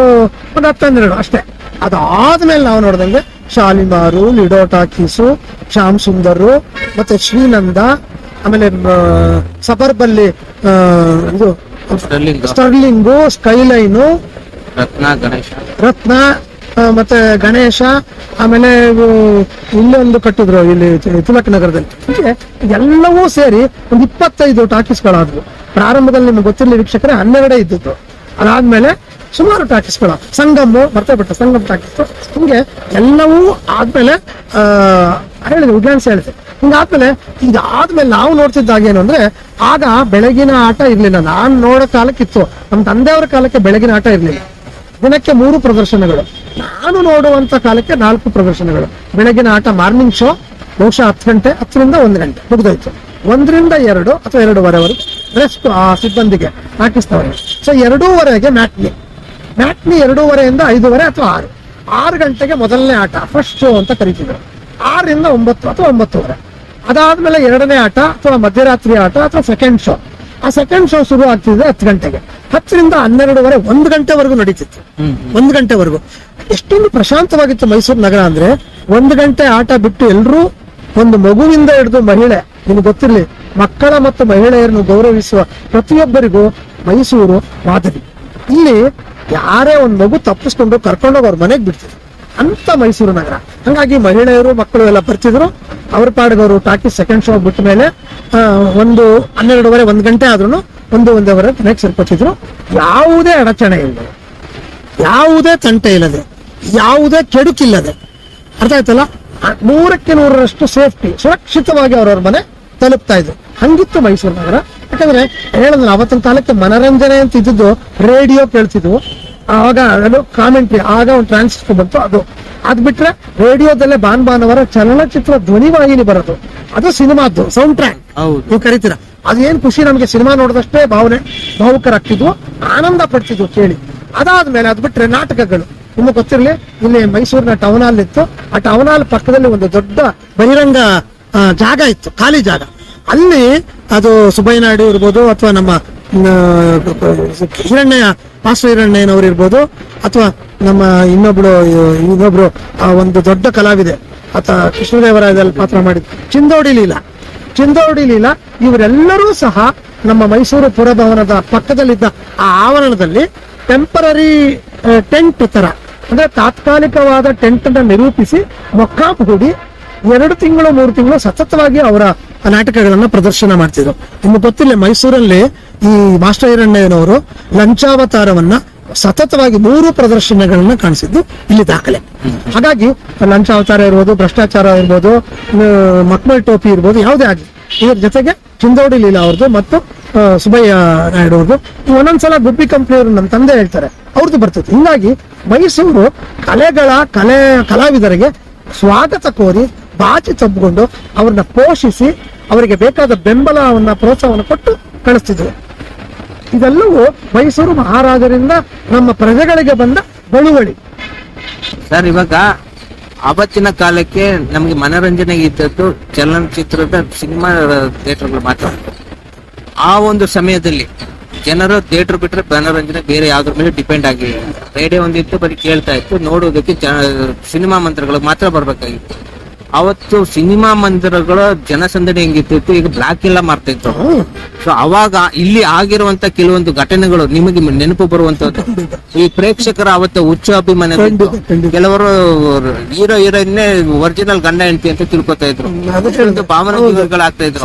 B: ಒಂದು ಹತ್ತನ್ನೆರಡು ಅಷ್ಟೇ. ಅದಾದ್ಮೇಲೆ ನಾವು ನೋಡಿದಂಗೆ ಶಾಲಿಮಾರು ಲಿಡೋ ಟಾಕೀಸು ಶ್ಯಾಮ್ ಸುಂದರು ಮತ್ತೆ ಶ್ರೀನಂದ ಆಮೇಲೆ ಸಬರ್ಬಲ್ಲಿ ಇದು
A: ಸ್ಟರ್ಲಿಂಗ್
B: ಸ್ಕೈಲೈನು
A: ರತ್ನ ಗಣೇಶ.
B: ರತ್ನ ಮತ್ತೆ ಗಣೇಶ, ಆಮೇಲೆ ಇಲ್ಲೊಂದು ಕಟ್ಟಿದ್ರು ಇಲ್ಲಿ ತಿಲಕ್ ನಗರದಲ್ಲಿ. ಹೀಗೆ ಎಲ್ಲವೂ ಸೇರಿ ಒಂದು ಇಪ್ಪತ್ತೈದು ಟಾಕೀಸ್ಗಳಾದ್ವು. ಪ್ರಾರಂಭದಲ್ಲಿ ನಿಮ್ಗೆ ಗೊತ್ತಿರಲಿ ವೀಕ್ಷಕರೇ, ಹನ್ನೆರಡೇ ಇದ್ದಿತ್ತು. ಅದಾದ್ಮೇಲೆ ಸುಮಾರು ಟಾಕೀಸ್ಗಳ. ಸಂಗಮ್ ಬರ್ತಾ ಬಿಟ್ಟ ಸಂಗಮ್ ಟಾಕೀಸ್. ಹಿಂಗೆ ಎಲ್ಲವೂ ಆದ್ಮೇಲೆ ಹೇಳಿದೆ ಉಡ್ಲ್ಯಾಂಡ್ಸ್ ಹೇಳಿದೆ. ಹಿಂಗಾದ್ಮೇಲೆ ಇದಾದ್ಮೇಲೆ ನಾವು ನೋಡ್ತಿದ್ದಾಗ ಏನು ಅಂದ್ರೆ, ಆಗ ಬೆಳಗಿನ ಆಟ ಇರ್ಲಿಲ್ಲ. ನಾನ್ ನೋಡೋ ಕಾಲಕ್ಕಿತ್ತು. ನಮ್ಮ ತಂದೆಯವರ ಕಾಲಕ್ಕೆ ಬೆಳಗಿನ ಆಟ ಇರ್ಲಿಲ್ಲ. ದಿನಕ್ಕೆ ಮೂರು ಪ್ರದರ್ಶನಗಳು. ನಾನು ನೋಡುವಂತ ಕಾಲಕ್ಕೆ ನಾಲ್ಕು ಪ್ರದರ್ಶನಗಳು. ಬೆಳಗಿನ ಆಟ ಮಾರ್ನಿಂಗ್ ಶೋ ಬಹುಶಃ ಹತ್ತು ಗಂಟೆ, ಹತ್ತರಿಂದ ಒಂದು ಗಂಟೆ ಮುಗಿದೋಯ್ತು. ಒಂದರಿಂದ ಎರಡು ಅಥವಾ ಎರಡೂವರೆವರೆಗೆ ರೆಸ್ಟ್ ಆ ಸಿಬ್ಬಂದಿಗೆ ಹಾಕಿಸ್ತವ್ರೆ. ಸೊ ಎರಡೂವರೆಗೆ ಮ್ಯಾಟ್ನಿ. ಮ್ಯಾಟ್ನಿ ಎರಡೂವರೆಯಿಂದ ಐದೂವರೆ ಅಥವಾ ಆರು. ಆರು ಗಂಟೆಗೆ ಮೊದಲನೇ ಆಟ ಫಸ್ಟ್ ಶೋ ಅಂತ ಕರಿತಿದ್ರು. ಆರರಿಂದ ಒಂಬತ್ತು ಅಥವಾ ಒಂಬತ್ತುವರೆ. ಅದಾದ್ಮೇಲೆ ಎರಡನೇ ಆಟ ಅಥವಾ ಮಧ್ಯರಾತ್ರಿ ಆಟ ಅಥವಾ ಸೆಕೆಂಡ್ ಶೋ ಆ ಸೆಕೆಂಡ್ ಶೋ ಶುರು ಆಗ್ತಿದ್ರೆ ಹತ್ತು ಗಂಟೆಗೆ. ಹತ್ತರಿಂದ ಹನ್ನೆರಡುವರೆ ಒಂದು ಗಂಟೆವರೆಗೂ ನಡೀತಿತ್ತು. ಒಂದು ಗಂಟೆವರೆಗೂ. ಎಷ್ಟೊಂದು ಪ್ರಶಾಂತವಾಗಿತ್ತು ಮೈಸೂರು ನಗರ ಅಂದ್ರೆ ಒಂದು ಗಂಟೆ ಆಟ ಬಿಟ್ಟು ಎಲ್ಲರೂ ಒಂದು ಮಗುವಿಂದ ಹಿಡಿದು ಮಹಿಳೆ ನಿಮ್ಗೆ ಗೊತ್ತಿರಲಿ ಮಕ್ಕಳ ಮತ್ತು ಮಹಿಳೆಯರನ್ನು ಗೌರವಿಸುವ ಪ್ರತಿಯೊಬ್ಬರಿಗೂ ಮೈಸೂರು ಮಾದರಿ. ಇಲ್ಲಿ ಯಾರೇ ಒಂದು ಮಗು ತಪ್ಪಿಸ್ಕೊಂಡು ಕರ್ಕೊಂಡೋಗಿ ಅವ್ರ ಮನೆಗೆ ಬಿಡ್ತಿದ್ರು. ಅಂತ ಮೈಸೂರು ನಗರ. ಹಂಗಾಗಿ ಮಹಿಳೆಯರು, ಮಕ್ಕಳು ಎಲ್ಲ ಬರ್ತಿದ್ರು. ಅವ್ರ ಪಾಡಿದವರು ಟಾಕಿ ಸೆಕೆಂಡ್ ಶೋ ಬಿಟ್ಟ ಮೇಲೆ ಒಂದು ಹನ್ನೆರಡುವರೆ, ಒಂದು ಗಂಟೆ ಆದ್ರೂ ಒಂದು, ಒಂದೂವರೆ ಮನೆಗೆ ಸೇರ್ಕೊತಿದ್ರು. ಯಾವುದೇ ಅಡಚಣೆ ಇಲ್ಲದೆ, ಯಾವುದೇ ತಂಟೆ ಇಲ್ಲದೆ, ಯಾವುದೇ ಕೆಡುಕಿಲ್ಲದೆ, ಅರ್ಥ ಆಯ್ತಲ್ಲ? ನೂರಕ್ಕೆ ನೂರರಷ್ಟು ಸೇಫ್ಟಿ, ಸುರಕ್ಷಿತವಾಗಿ ಅವ್ರವ್ರ ಮನೆ ತಲುಪ್ತಾ ಇದ್ರು. ಹಂಗಿತ್ತು ಮೈಸೂರು ನಗರ. ಯಾಕಂದ್ರೆ ಹೇಳಿದ್ರೆ ಅವತ್ತಿನ ಕಾಲಕ್ಕೆ ಮನರಂಜನೆ ಅಂತ ಇದ್ದಿದ್ದು ರೇಡಿಯೋ ಕೇಳ್ತಿದ್ವು. ಆವಾಗ ಅದು ಕಾಮೆಂಟ್ರಿ ಆಗ ಒಂದು ಟ್ರಾನ್ಸ್ಫರ್ ಬಂತು ಅದು. ಅದ್ ಬಿಟ್ರೆ ರೇಡಿಯೋದಲ್ಲೇ ಬಾನ್ ಭಾನುವಾರ ಚಲನಚಿತ್ರ ಧ್ವನಿವಾಹಿನಿ ಬರೋದು. ಅದು ಸಿನಿಮಾದ್ದು ಸೌಂಡ್ ಟ್ರ್ಯಾಕ್
A: ಹೌದು.
B: ನೀವು ಅದು ಅದೇನ್ ಖುಷಿ ನಮಗೆ ಸಿನಿಮಾ ನೋಡಿದಷ್ಟೇ ಭಾವನೆ ಭಾವುಕರಾಗ್ತಿದ್ವು ಆನಂದ ಪಡ್ತಿದ್ವು ಕೇಳಿ. ಅದಾದ್ಮೇಲೆ ಅದ್ ಬಿಟ್ರೆ ನಾಟಕಗಳು. ನಿಮಗೆ ಗೊತ್ತಿರಲಿ ಇಲ್ಲಿ ಮೈಸೂರಿನ ಟೌನ್ ಹಾಲ್ ಇತ್ತು. ಆ ಟೌನ್ ಹಾಲ್ ಪಕ್ಕದಲ್ಲಿ ಒಂದು ದೊಡ್ಡ ಬಹಿರಂಗ ಜಾಗ ಇತ್ತು ಖಾಲಿ ಜಾಗ. ಅಲ್ಲಿ ಅದು ಸುಬ್ಬಯ್ಯನಾಯ್ಡು ಇರ್ಬೋದು ಅಥವಾ ನಮ್ಮ ಹಿರಣ್ಯ ಮಾಸ್ಟರ್ ಹಿರಣ್ಣಯ್ಯನವರು ಇರ್ಬೋದು ಅಥವಾ ನಮ್ಮ ಇನ್ನೊಬ್ಳು ಇನ್ನೊಬ್ರು ಆ, ಒಂದು ದೊಡ್ಡ ಕಲಾವಿದೆ ಆತ ಕೃಷ್ಣದೇವರಾಯದಲ್ಲಿ ಪಾತ್ರ ಮಾಡಿದ್ದು ಚಿಂದೋಡಿ ಲೀಲಾ. ಚಿಂದೋಡಿ ಲೀಲಾ ಇವರೆಲ್ಲರೂ ಸಹ ನಮ್ಮ ಮೈಸೂರು ಪುರಭವನದ ಪಕ್ಕದಲ್ಲಿದ್ದ ಆ ಆವರಣದಲ್ಲಿ ಟೆಂಪರರಿ ಟೆಂಟ್ ತರ ಅಂದ್ರೆ ತಾತ್ಕಾಲಿಕವಾದ ಟೆಂಟ್ ಅನ್ನ ನಿರೂಪಿಸಿ ಮೊಕ್ಕಾಪ್ ಹೂಡಿ ಎರಡು ತಿಂಗಳು, ಮೂರು ತಿಂಗಳು ಸತತವಾಗಿ ಅವರ ನಾಟಕಗಳನ್ನ ಪ್ರದರ್ಶನ ಮಾಡ್ತಿದ್ರು. ನಿಮ್ಗೆ ಗೊತ್ತಿಲ್ಲ, ಮೈಸೂರಲ್ಲಿ ಈ ಮಾಸ್ಟರ್ ಹಿರಣ್ಣಯ್ಯನವರು ಲಂಚಾವತಾರವನ್ನ ಸತತವಾಗಿ ಮೂರು ಪ್ರದರ್ಶನಗಳನ್ನ ಕಾಣಿಸಿದ್ದು ಇಲ್ಲಿ ದಾಖಲೆ. ಹಾಗಾಗಿ ಲಂಚಾವತಾರ ಇರ್ಬೋದು, ಭ್ರಷ್ಟಾಚಾರ ಇರ್ಬೋದು ಮಕ್ಮಲ್ ಟೋಪಿ ಇರ್ಬೋದು, ಯಾವುದೇ ಆಗಲಿ. ಇದ್ರ ಜೊತೆಗೆ ಚಿಂದೋಡಿ ಲೀಲಾ ಅವ್ರದ್ದು ಮತ್ತು ಸುಬಯ್ಯ ನಾಯ್ಡು ಅವ್ರದ್ದು. ಒಂದೊಂದ್ಸಲ ಗುಬ್ಬಿ ಕಂಪ್ನಿಯವರು ನಮ್ಮ ತಂದೆ ಹೇಳ್ತಾರೆ. ಅವ್ರದ್ದು ಬರ್ತದೆ. ಹಿಂಗಾಗಿ ಮೈಸೂರು ಕಲೆಗಳ ಕಲೆ, ಕಲಾವಿದರಿಗೆ ಸ್ವಾಗತ ಕೋರಿ ಬಾಚಿ ತಬ್ಬಿಕೊಂಡು ಅವ್ರನ್ನ ಪೋಷಿಸಿ ಅವರಿಗೆ ಬೇಕಾದ ಬೆಂಬಲವನ್ನ, ಪ್ರೋತ್ಸಾಹವನ್ನು ಕೊಟ್ಟು ಕಳಿಸ್ತಿದ್ರು. ಇದೆಲ್ಲವೂ ಮೈಸೂರು ಮಹಾರಾಜರಿಂದ ನಮ್ಮ ಪ್ರಜೆಗಳಿಗೆ ಬಂದ ಬಳುವಳಿ.
A: ಸರ್, ಇವಾಗ ಅವತ್ತಿನ ಕಾಲಕ್ಕೆ ನಮಗೆ ಮನೋರಂಜನೆ ಇದ್ದದ್ದು ಚಲನಚಿತ್ರದ ಸಿನಿಮಾ ಥಿಯೇಟರ್ಗಳು ಮಾತ್ರ. ಆ ಒಂದು ಸಮಯದಲ್ಲಿ ಜನರು ಥಿಯೇಟರ್ ಬಿಟ್ಟರೆ ಮನೋರಂಜನೆ ಬೇರೆ ಯಾವ್ದ್ರ ಮೇಲೆ ಡಿಪೆಂಡ್ ಆಗಿ ರೇಡಿಯೋ ಒಂದಿತ್ತು, ಬರೀ ಕೇಳ್ತಾ ಇತ್ತು ನೋಡೋದಕ್ಕೆ ಸಿನಿಮಾ ಮಂತ್ರಗಳು ಮಾತ್ರ ಬರ್ಬೇಕಾಗಿತ್ತು. ಅವತ್ತು ಸಿನಿಮಾ ಮಂದಿರಗಳ ಜನಸಂದಣಿ ಹೆಂಗಿರ್ತಿತ್ತು ಈಗ ಬ್ಲಾಕ್ ಎಲ್ಲ ಮಾಡ್ತಾ ಇತ್ತು ಸೊ ಅವಾಗ ಇಲ್ಲಿ ಆಗಿರುವಂತ ಕೆಲವೊಂದು ಘಟನೆಗಳು ನಿಮಗೆ ನೆನಪು ಬರುವಂತದ್ದು. ಈ ಪ್ರೇಕ್ಷಕರ ಅವತ್ತು ಹುಚ್ಚು
B: ಅಭಿಮಾನ.
A: ಕೆಲವರು ಹೀರೋ ಹೀರೋಯಿನ್ನೇ ಒರಿಜಿನಲ್ ಗಂಡ ಹೆಂಡತಿ ಅಂತ ತಿಳ್ಕೊತಾ ಇದ್ರು. ಭಾವನೆಗಳಾಗ್ತಾ ಇದ್ರು.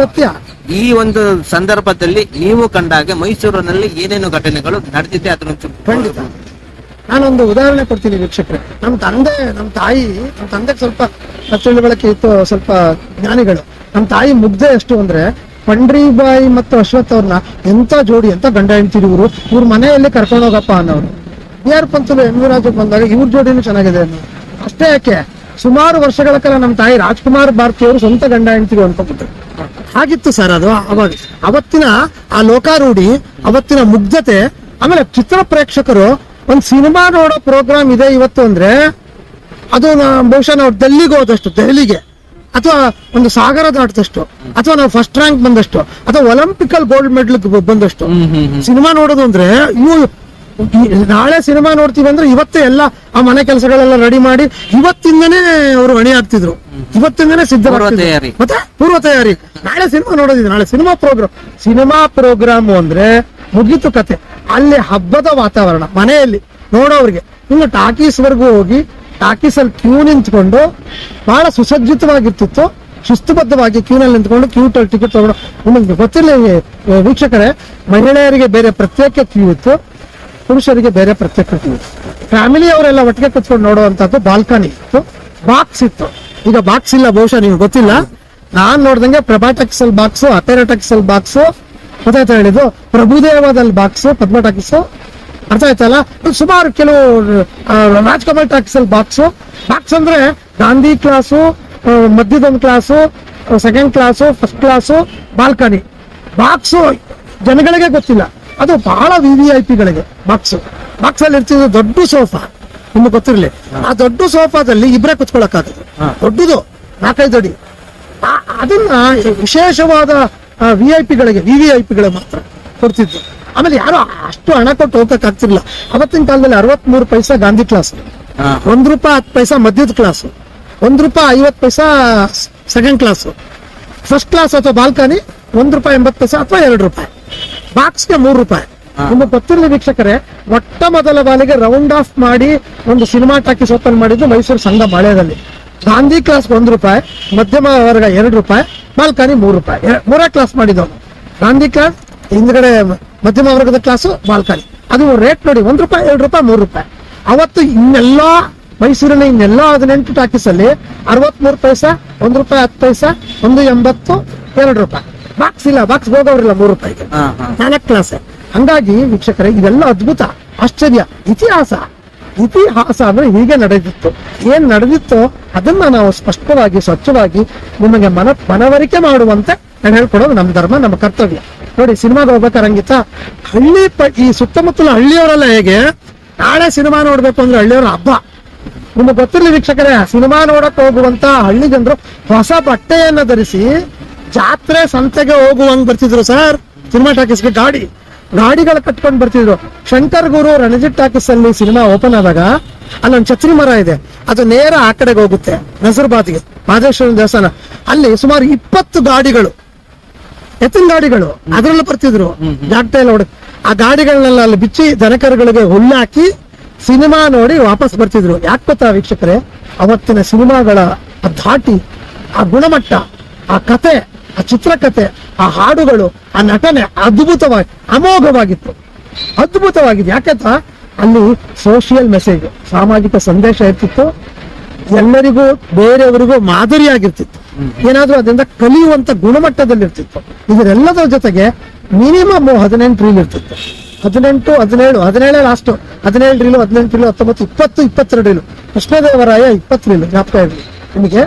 A: ಈ ಒಂದು ಸಂದರ್ಭದಲ್ಲಿ ನೀವು ಕಂಡಾಗ ಮೈಸೂರಿನಲ್ಲಿ ಏನೇನು ಘಟನೆಗಳು ನಡೆದಿದೆ
B: ಖಂಡಿತ. ನಾನೊಂದು ಉದಾಹರಣೆ ಕೊಡ್ತೀನಿ ವೀಕ್ಷಕರೇ. ನಮ್ಮ ತಂದೆ ನಮ್ಮ ತಾಯಿ ನಮ್ಮ ತಂದೆಗೆ ಸ್ವಲ್ಪ ತಿಳುವಳಿಕೆ ಇತ್ತು, ಸ್ವಲ್ಪ ಜ್ಞಾನಿಗಳು. ನಮ್ಮ ತಾಯಿ ಮುಗ್ಧೆ ಎಷ್ಟು ಅಂದ್ರೆ ಪಂಡ್ರಿಬಾಯಿ ಮತ್ತು ಅಶ್ವಥ್ ಅವ್ರನ್ನ ಎಂತ ಜೋಡಿ, ಎಂತ ಗಂಡ ಹೆಂಡ್ತಿರಿ ಇವರು? ಇವ್ರ ಮನೆಯಲ್ಲಿ ಕರ್ಕೊಂಡು ಹೋಗಪ್ಪ ಅನ್ನೋರು. B R Panthulu M V Raju ಬಂದಾಗ ಇವ್ರ ಜೋಡಿನೂ ಚೆನ್ನಾಗಿದೆ ಅಷ್ಟೇ ಯಾಕೆ? ಸುಮಾರು ವರ್ಷಗಳ ಕಾಲ ನಮ್ಮ ತಾಯಿ ರಾಜ್ಕುಮಾರ್ ಭಾರತಿ ಅವರು ಸ್ವಂತ ಗಂಡ ಹೆಂಡ್ತಿರು ಅನ್ಕೊಂಡ್ಬಿಟ್ರು. ಹಾಗಿತ್ತು ಸರ್ ಅದು ಅವಾಗ. ಅವತ್ತಿನ ಆ ಲೋಕಾರೂಢಿ, ಅವತ್ತಿನ ಮುಗ್ಧತೆ, ಆಮೇಲೆ ಚಿತ್ರ ಪ್ರೇಕ್ಷಕರು ಒಂದ್ ಸಿನಿಮಾ ನೋಡೋ ಪ್ರೋಗ್ರಾಮ್ ಇದೆ ಇವತ್ತು ಅಂದ್ರೆ ಅದು ಬಹುಶಃ ನಾವು ಡೆಲ್ಲಿಗೆ ಹೋದಷ್ಟು ದೆಹಲಿಗೆ. ಅಥವಾ ಒಂದು ಸಾಗರ ದಾಟದಷ್ಟು ಅಥವಾ ನಾವು ಫಸ್ಟ್ ರ್ಯಾಂಕ್ ಬಂದಷ್ಟು ಅಥವಾ ಒಲಿಂಪಿಕಲ್ ಗೋಲ್ಡ್ ಮೆಡಲ್ ಬಂದಷ್ಟು. ಸಿನಿಮಾ ನೋಡೋದು ಅಂದ್ರೆ ಇವು ನಾಳೆ ಸಿನಿಮಾ ನೋಡ್ತೀವಿ ಅಂದ್ರೆ ಇವತ್ತೇ ಎಲ್ಲ ಆ ಮನೆ ಕೆಲಸಗಳೆಲ್ಲ ರೆಡಿ ಮಾಡಿ ಇವತ್ತಿಂದನೇ ಅವರು ಅಣಿ ಆಗ್ತಿದ್ರು ಇವತ್ತಿಂದನೇ
A: ಸಿದ್ಧ
B: ಮತ್ತೆ ಪೂರ್ವ ತಯಾರಿ. ನಾಳೆ ಸಿನಿಮಾ ನೋಡೋದಿದೆ. ನಾಳೆ ಸಿನಿಮಾ ಪ್ರೋಗ್ರಾಮ್ ಸಿನಿಮಾ ಪ್ರೋಗ್ರಾಮ್ ಅಂದ್ರೆ ಮುಗೀತು ಕತೆ. ಅಲ್ಲಿ ಹಬ್ಬದ ವಾತಾವರಣ, ಮನೆಯಲ್ಲಿ ನೋಡೋರಿಗೆ ಇನ್ನು ಟಾಕೀಸ್ ವರ್ಗೂ ಹೋಗಿ ಟಾಕೀಸ್ ಅಲ್ಲಿ ಕ್ಯೂ ನಿಂತ್ಕೊಂಡು ಬಹಳ ಸುಸಜ್ಜಿತವಾಗಿರ್ತಿತ್ತು. ಶಿಸ್ತುಬದ್ಧವಾಗಿ ಕ್ಯೂನಲ್ಲಿ ನಿಂತ್ಕೊಂಡು ಕ್ಯೂ ಟಿಕೆಟ್ ತಗೊಂಡು ನಿಮಗೆ ಗೊತ್ತಿಲ್ಲ ವೀಕ್ಷಕರೇ, ಮಹಿಳೆಯರಿಗೆ ಬೇರೆ ಪ್ರತ್ಯೇಕ ಕ್ಯೂ ಇತ್ತು, ಪುರುಷರಿಗೆ ಬೇರೆ ಪ್ರತ್ಯೇಕ ಕ್ಯೂ ಇತ್ತು. ಫ್ಯಾಮಿಲಿ ಅವರೆಲ್ಲ ಒಟ್ಟಿಗೆ ಕುತ್ಕೊಂಡು ನೋಡುವಂತದ್ದು ಬಾಲ್ಕನಿ ಇತ್ತು, ಬಾಕ್ಸ್ ಇತ್ತು. ಈಗ ಬಾಕ್ಸ್ ಇಲ್ಲ ಬಹುಶಃ ನೀವು ಗೊತ್ತಿಲ್ಲ. ನಾನ್ ನೋಡ್ದಂಗೆ ಪ್ರಭಾ ಟೆಕ್ಸಲ್ ಬಾಕ್ಸ್, ಅಪೇರ ಟೆಕ್ಸಲ್ ಬಾಕ್ಸ್ ಗೊತ್ತಾಯ್ತಾ ಹೇಳಿದ್ದು ಪ್ರಭುದೇವದಲ್ಲಿ ಬಾಕ್ಸ್ ಪದ್ಮ ಟಾಕೀಸ್. ಅರ್ಥ ಆಯ್ತಲ್ಲ? ಸುಮಾರು ಕೆಲವು ರಾಜ್ಕಮಲ್ ರಾಜ್ಕಮಲ್ ಅಲ್ಲಿ ಬಾಕ್ಸ್. ಬಾಕ್ಸ್ ಅಂದ್ರೆ ಗಾಂಧಿ ಕ್ಲಾಸು ಮಧ್ಯದ ಮಧ್ಯದೊಂದು class second class first class balcony. Box ಜನಗಳಿಗೆ ಗೊತ್ತಿಲ್ಲ. ಅದು ಬಹಳ ವಿ ವಿ ಐ ಪಿಗಳಿಗೆ ಬಾಕ್ಸ್ ಬಾಕ್ಸ್. ಅಲ್ಲಿ ಇರ್ತಿದ್ದು ದೊಡ್ಡ ಸೋಫಾ. ನಿಮ್ಗೆ ಗೊತ್ತಿರಲಿ. ಆ ದೊಡ್ಡ ಸೋಫಾದಲ್ಲಿ ಇಬ್ಬರೇ ಕುತ್ಕೊಳಕ್ಕಾಗುತ್ತೆ. ದೊಡ್ಡದು ನಾಲ್ಕೈದು ಅಡಿ. ಅದನ್ನ ವಿಶೇಷವಾದ ವಿ ಐ ಪಿಗಳಿಗೆ ವಿ ವಿ ಐ ಪಿಗಳಿಗೆ ಮಾತ್ರ ಕೊಡ್ತಿದ್ರು. ಆಮೇಲೆ ಯಾರು ಅಷ್ಟು ಹಣ ಕೊಟ್ಟು ಹೋಗಕ್ ಆಗ್ತಿರ್ಲಿಲ್ಲ. ಅವತ್ತಿನ ಕಾಲದಲ್ಲಿ ಅರವತ್ಮೂರು ಪೈಸಾ ಗಾಂಧಿ ಕ್ಲಾಸ್. ಒಂದ್ ರೂಪಾಯಿ ಹತ್ತು ಪೈಸಾ ಮಧ್ಯದ ಕ್ಲಾಸ್ ಒಂದ್ ರೂಪಾಯಿ ಐವತ್ ಪೈಸಾ ಸೆಕೆಂಡ್ ಕ್ಲಾಸ್ ಫಸ್ಟ್ ಕ್ಲಾಸ್ ಅಥವಾ ಬಾಲ್ಕನಿ ಒಂದ್ ರೂಪಾಯಿ ಎಂಬತ್ ಪೈಸಾ ಅಥವಾ ಎರಡು ರೂಪಾಯಿ. ಬಾಕ್ಸ್ಗೆ ಮೂರು ರೂಪಾಯಿ. ನಿಮ್ಗೆ ಗೊತ್ತಿರಲಿ ವೀಕ್ಷಕರೇ ಮೊಟ್ಟ ಮೊದಲ ಬಾಲಿಗೆ ರೌಂಡ್ ಆಫ್ ಮಾಡಿ ಒಂದು ಸಿನಿಮಾ ಟಾಕೀಸ್ ಓಪನ್ ಮಾಡಿದ್ದು ಮೈಸೂರು ಸಂಘ ಬಾಳ್ಯದಲ್ಲಿ ಗಾಂಧಿ ಕ್ಲಾಸ್ ಒಂದ್ ರೂಪಾಯಿ ಮಧ್ಯಮ ವರ್ಗ ಎರಡು ರೂಪಾಯಿ. ಬಾಲ್ಕನಿ ಮೂರು ರೂಪಾಯಿ. ಮೂರೇ ಕ್ಲಾಸ್ ಮಾಡಿದವನು ಗಾಂಧಿ ಕ್ಲಾಸ್ ಹಿಂದ್ಗಡೆ ಮಧ್ಯಮ ವರ್ಗದ ಕ್ಲಾಸು ಬಾಲ್ಕನಿ ಅದು ರೇಟ್ ನೋಡಿ ಒಂದ್ ರೂಪಾಯಿ ಎರಡು ರೂಪಾಯಿ ಮೂರು ರೂಪಾಯಿ. ಅವತ್ತು ಇನ್ನೆಲ್ಲ ಮೈಸೂರಿನ ಇನ್ನೆಲ್ಲ ಹದಿನೆಂಟು ಟಾಕೀಸ್ ಅಲ್ಲಿ ಅರವತ್ಮೂರು ಪೈಸಾ ಒಂದ್ ರೂಪಾಯಿ ಹತ್ತು ಪೈಸಾ ಒಂದು ಎಂಬತ್ತು ಎರಡು ರೂಪಾಯಿ. ಬಾಕ್ಸ್ ಇಲ್ಲ ಬಾಕ್ಸ್ ಹೋಗೋರಿಲ್ಲ ಮೂರು ರೂಪಾಯಿಗೆ. ನಾಲ್ಕು ಕ್ಲಾಸ್ ಹಂಗಾಗಿ ವೀಕ್ಷಕರೇ ಇದೆಲ್ಲ ಅದ್ಭುತ ಆಶ್ಚರ್ಯ ಇತಿಹಾಸ. ಇತಿಹಾಸ ಅಂದ್ರೆ ಹೀಗೆ ನಡೆದಿತ್ತು. ಏನ್ ನಡೆದಿತ್ತೋ ಅದನ್ನ ನಾವು ಸ್ಪಷ್ಟವಾಗಿ, ಸ್ವಚ್ಛವಾಗಿ ನಿಮಗೆ ಮನ, ಮನವರಿಕೆ ಮಾಡುವಂತೆ ನಾನು ಹೇಳ್ಕೊಡೋದು ನಮ್ಮ ಧರ್ಮ, ನಮ್ಮ ಕರ್ತವ್ಯ. ನೋಡಿ, ಸಿನಿಮಾಗೆ ಹೋಗ್ಬೇಕಾರೆ ಹಂಗಿತ್ತ ಹಳ್ಳಿ ಪ, ಈ ಸುತ್ತಮುತ್ತಲ ಹಳ್ಳಿಯವರೆಲ್ಲ ಹೇಗೆ? ನಾಳೆ ಸಿನಿಮಾ ನೋಡ್ಬೇಕು ಅಂದ್ರೆ ಹಳ್ಳಿಯವರ ಹಬ್ಬ. ನಿಮಗೆ ಗೊತ್ತಿರಲಿ ವೀಕ್ಷಕರೇ, ಸಿನಿಮಾ ನೋಡಕ್ ಹೋಗುವಂತ ಹಳ್ಳಿ ಜನರು ಹೊಸ ಬಟ್ಟೆಯನ್ನ ಧರಿಸಿ ಜಾತ್ರೆ ಸಂತೆಗೆ ಹೋಗುವಂಗ್ ಬರ್ತಿದ್ರು ಸರ್. ಸಿನಿಮಾ ಟಾಕೀಸ್ಗೆ ಗಾಡಿ. ಗಾಡಿಗಳ ಕಟ್ಕೊಂಡು ಬರ್ತಿದ್ರು. ಶಂಕರ್ ಗುರು ರಣಜಿತ್ ಟಾಕೀಸ್ ಅಲ್ಲಿ ಸಿನಿಮಾ ಓಪನ್ ಆದಾಗ ಅಲ್ಲೊಂದು ಛತ್ರಿ ಮರ ಇದೆ. ಅದು ನೇರ ಆ ಕಡೆಗೆ ಹೋಗುತ್ತೆ ನಸರ್ಬಾದ್ಗೆ ಮಾದೇಶ್ವರನ ದೇವಸ್ಥಾನ. ಅಲ್ಲಿ ಸುಮಾರು ಇಪ್ಪತ್ತು ಗಾಡಿಗಳು, ಎತ್ತಿನ ಗಾಡಿಗಳು ಅದರಲ್ಲೂ ಬರ್ತಿದ್ರು. ಜಾಗ್ತಾ ಎಲ್ಲ ಆ ಗಾಡಿಗಳನ್ನೆಲ್ಲ ಅಲ್ಲಿ ಬಿಚ್ಚಿ ದನಕರುಗಳಿಗೆ ಹುಲ್ಲಾಕಿ ಸಿನಿಮಾ ನೋಡಿ ವಾಪಸ್ ಬರ್ತಿದ್ರು. ಯಾಕೆ ಗೊತ್ತಾ ವೀಕ್ಷಕರೇ? ಅವತ್ತಿನ ಸಿನಿಮಾಗಳ ಆ ಧಾಟಿ, ಆ ಗುಣಮಟ್ಟ, ಆ ಕತೆ ಆ ಚಿತ್ರಕಥೆ ಆ ಹಾಡುಗಳು, ಆ ನಟನೆ ಅದ್ಭುತವಾಗಿ, ಅಮೋಘವಾಗಿತ್ತು. ಅದ್ಭುತವಾಗಿದೆ. ಯಾಕಂತ ಅಲ್ಲಿ ಸೋಷಿಯಲ್ ಮೆಸೇಜ್ ಸಾಮಾಜಿಕ ಸಂದೇಶ ಇರ್ತಿತ್ತು. ಎಲ್ಲರಿಗೂ, ಬೇರೆಯವರಿಗೂ ಮಾದರಿಯಾಗಿರ್ತಿತ್ತು ಏನಾದ್ರೂ ಅದರಿಂದ ಕಲಿಯುವಂತ ಗುಣಮಟ್ಟದಲ್ಲಿರ್ತಿತ್ತು. ಇದರೆಲ್ಲದರ ಜೊತೆಗೆ ಮಿನಿಮಮ್ ಹದಿನೆಂಟು ರೀಲ್ ಇರ್ತಿತ್ತು. ಹದಿನೆಂಟು, ಹದಿನೇಳು, ಹದಿನೇಳೇ ಲಾಸ್ಟ್ ಹದಿನೇಳು ರೀಲು ಹದಿನೆಂಟು ರೀಲು ಹತ್ತೊಂಬತ್ತು, ಇಪ್ಪತ್ತು, ಇಪ್ಪತ್ತೆರಡು ರೀಲು ಕೃಷ್ಣದೇವರಾಯ ಇಪ್ಪತ್ತು ರೀಲು ಜ್ಞಾಪಕ ಇರಲಿ. ನಿಮಗೆ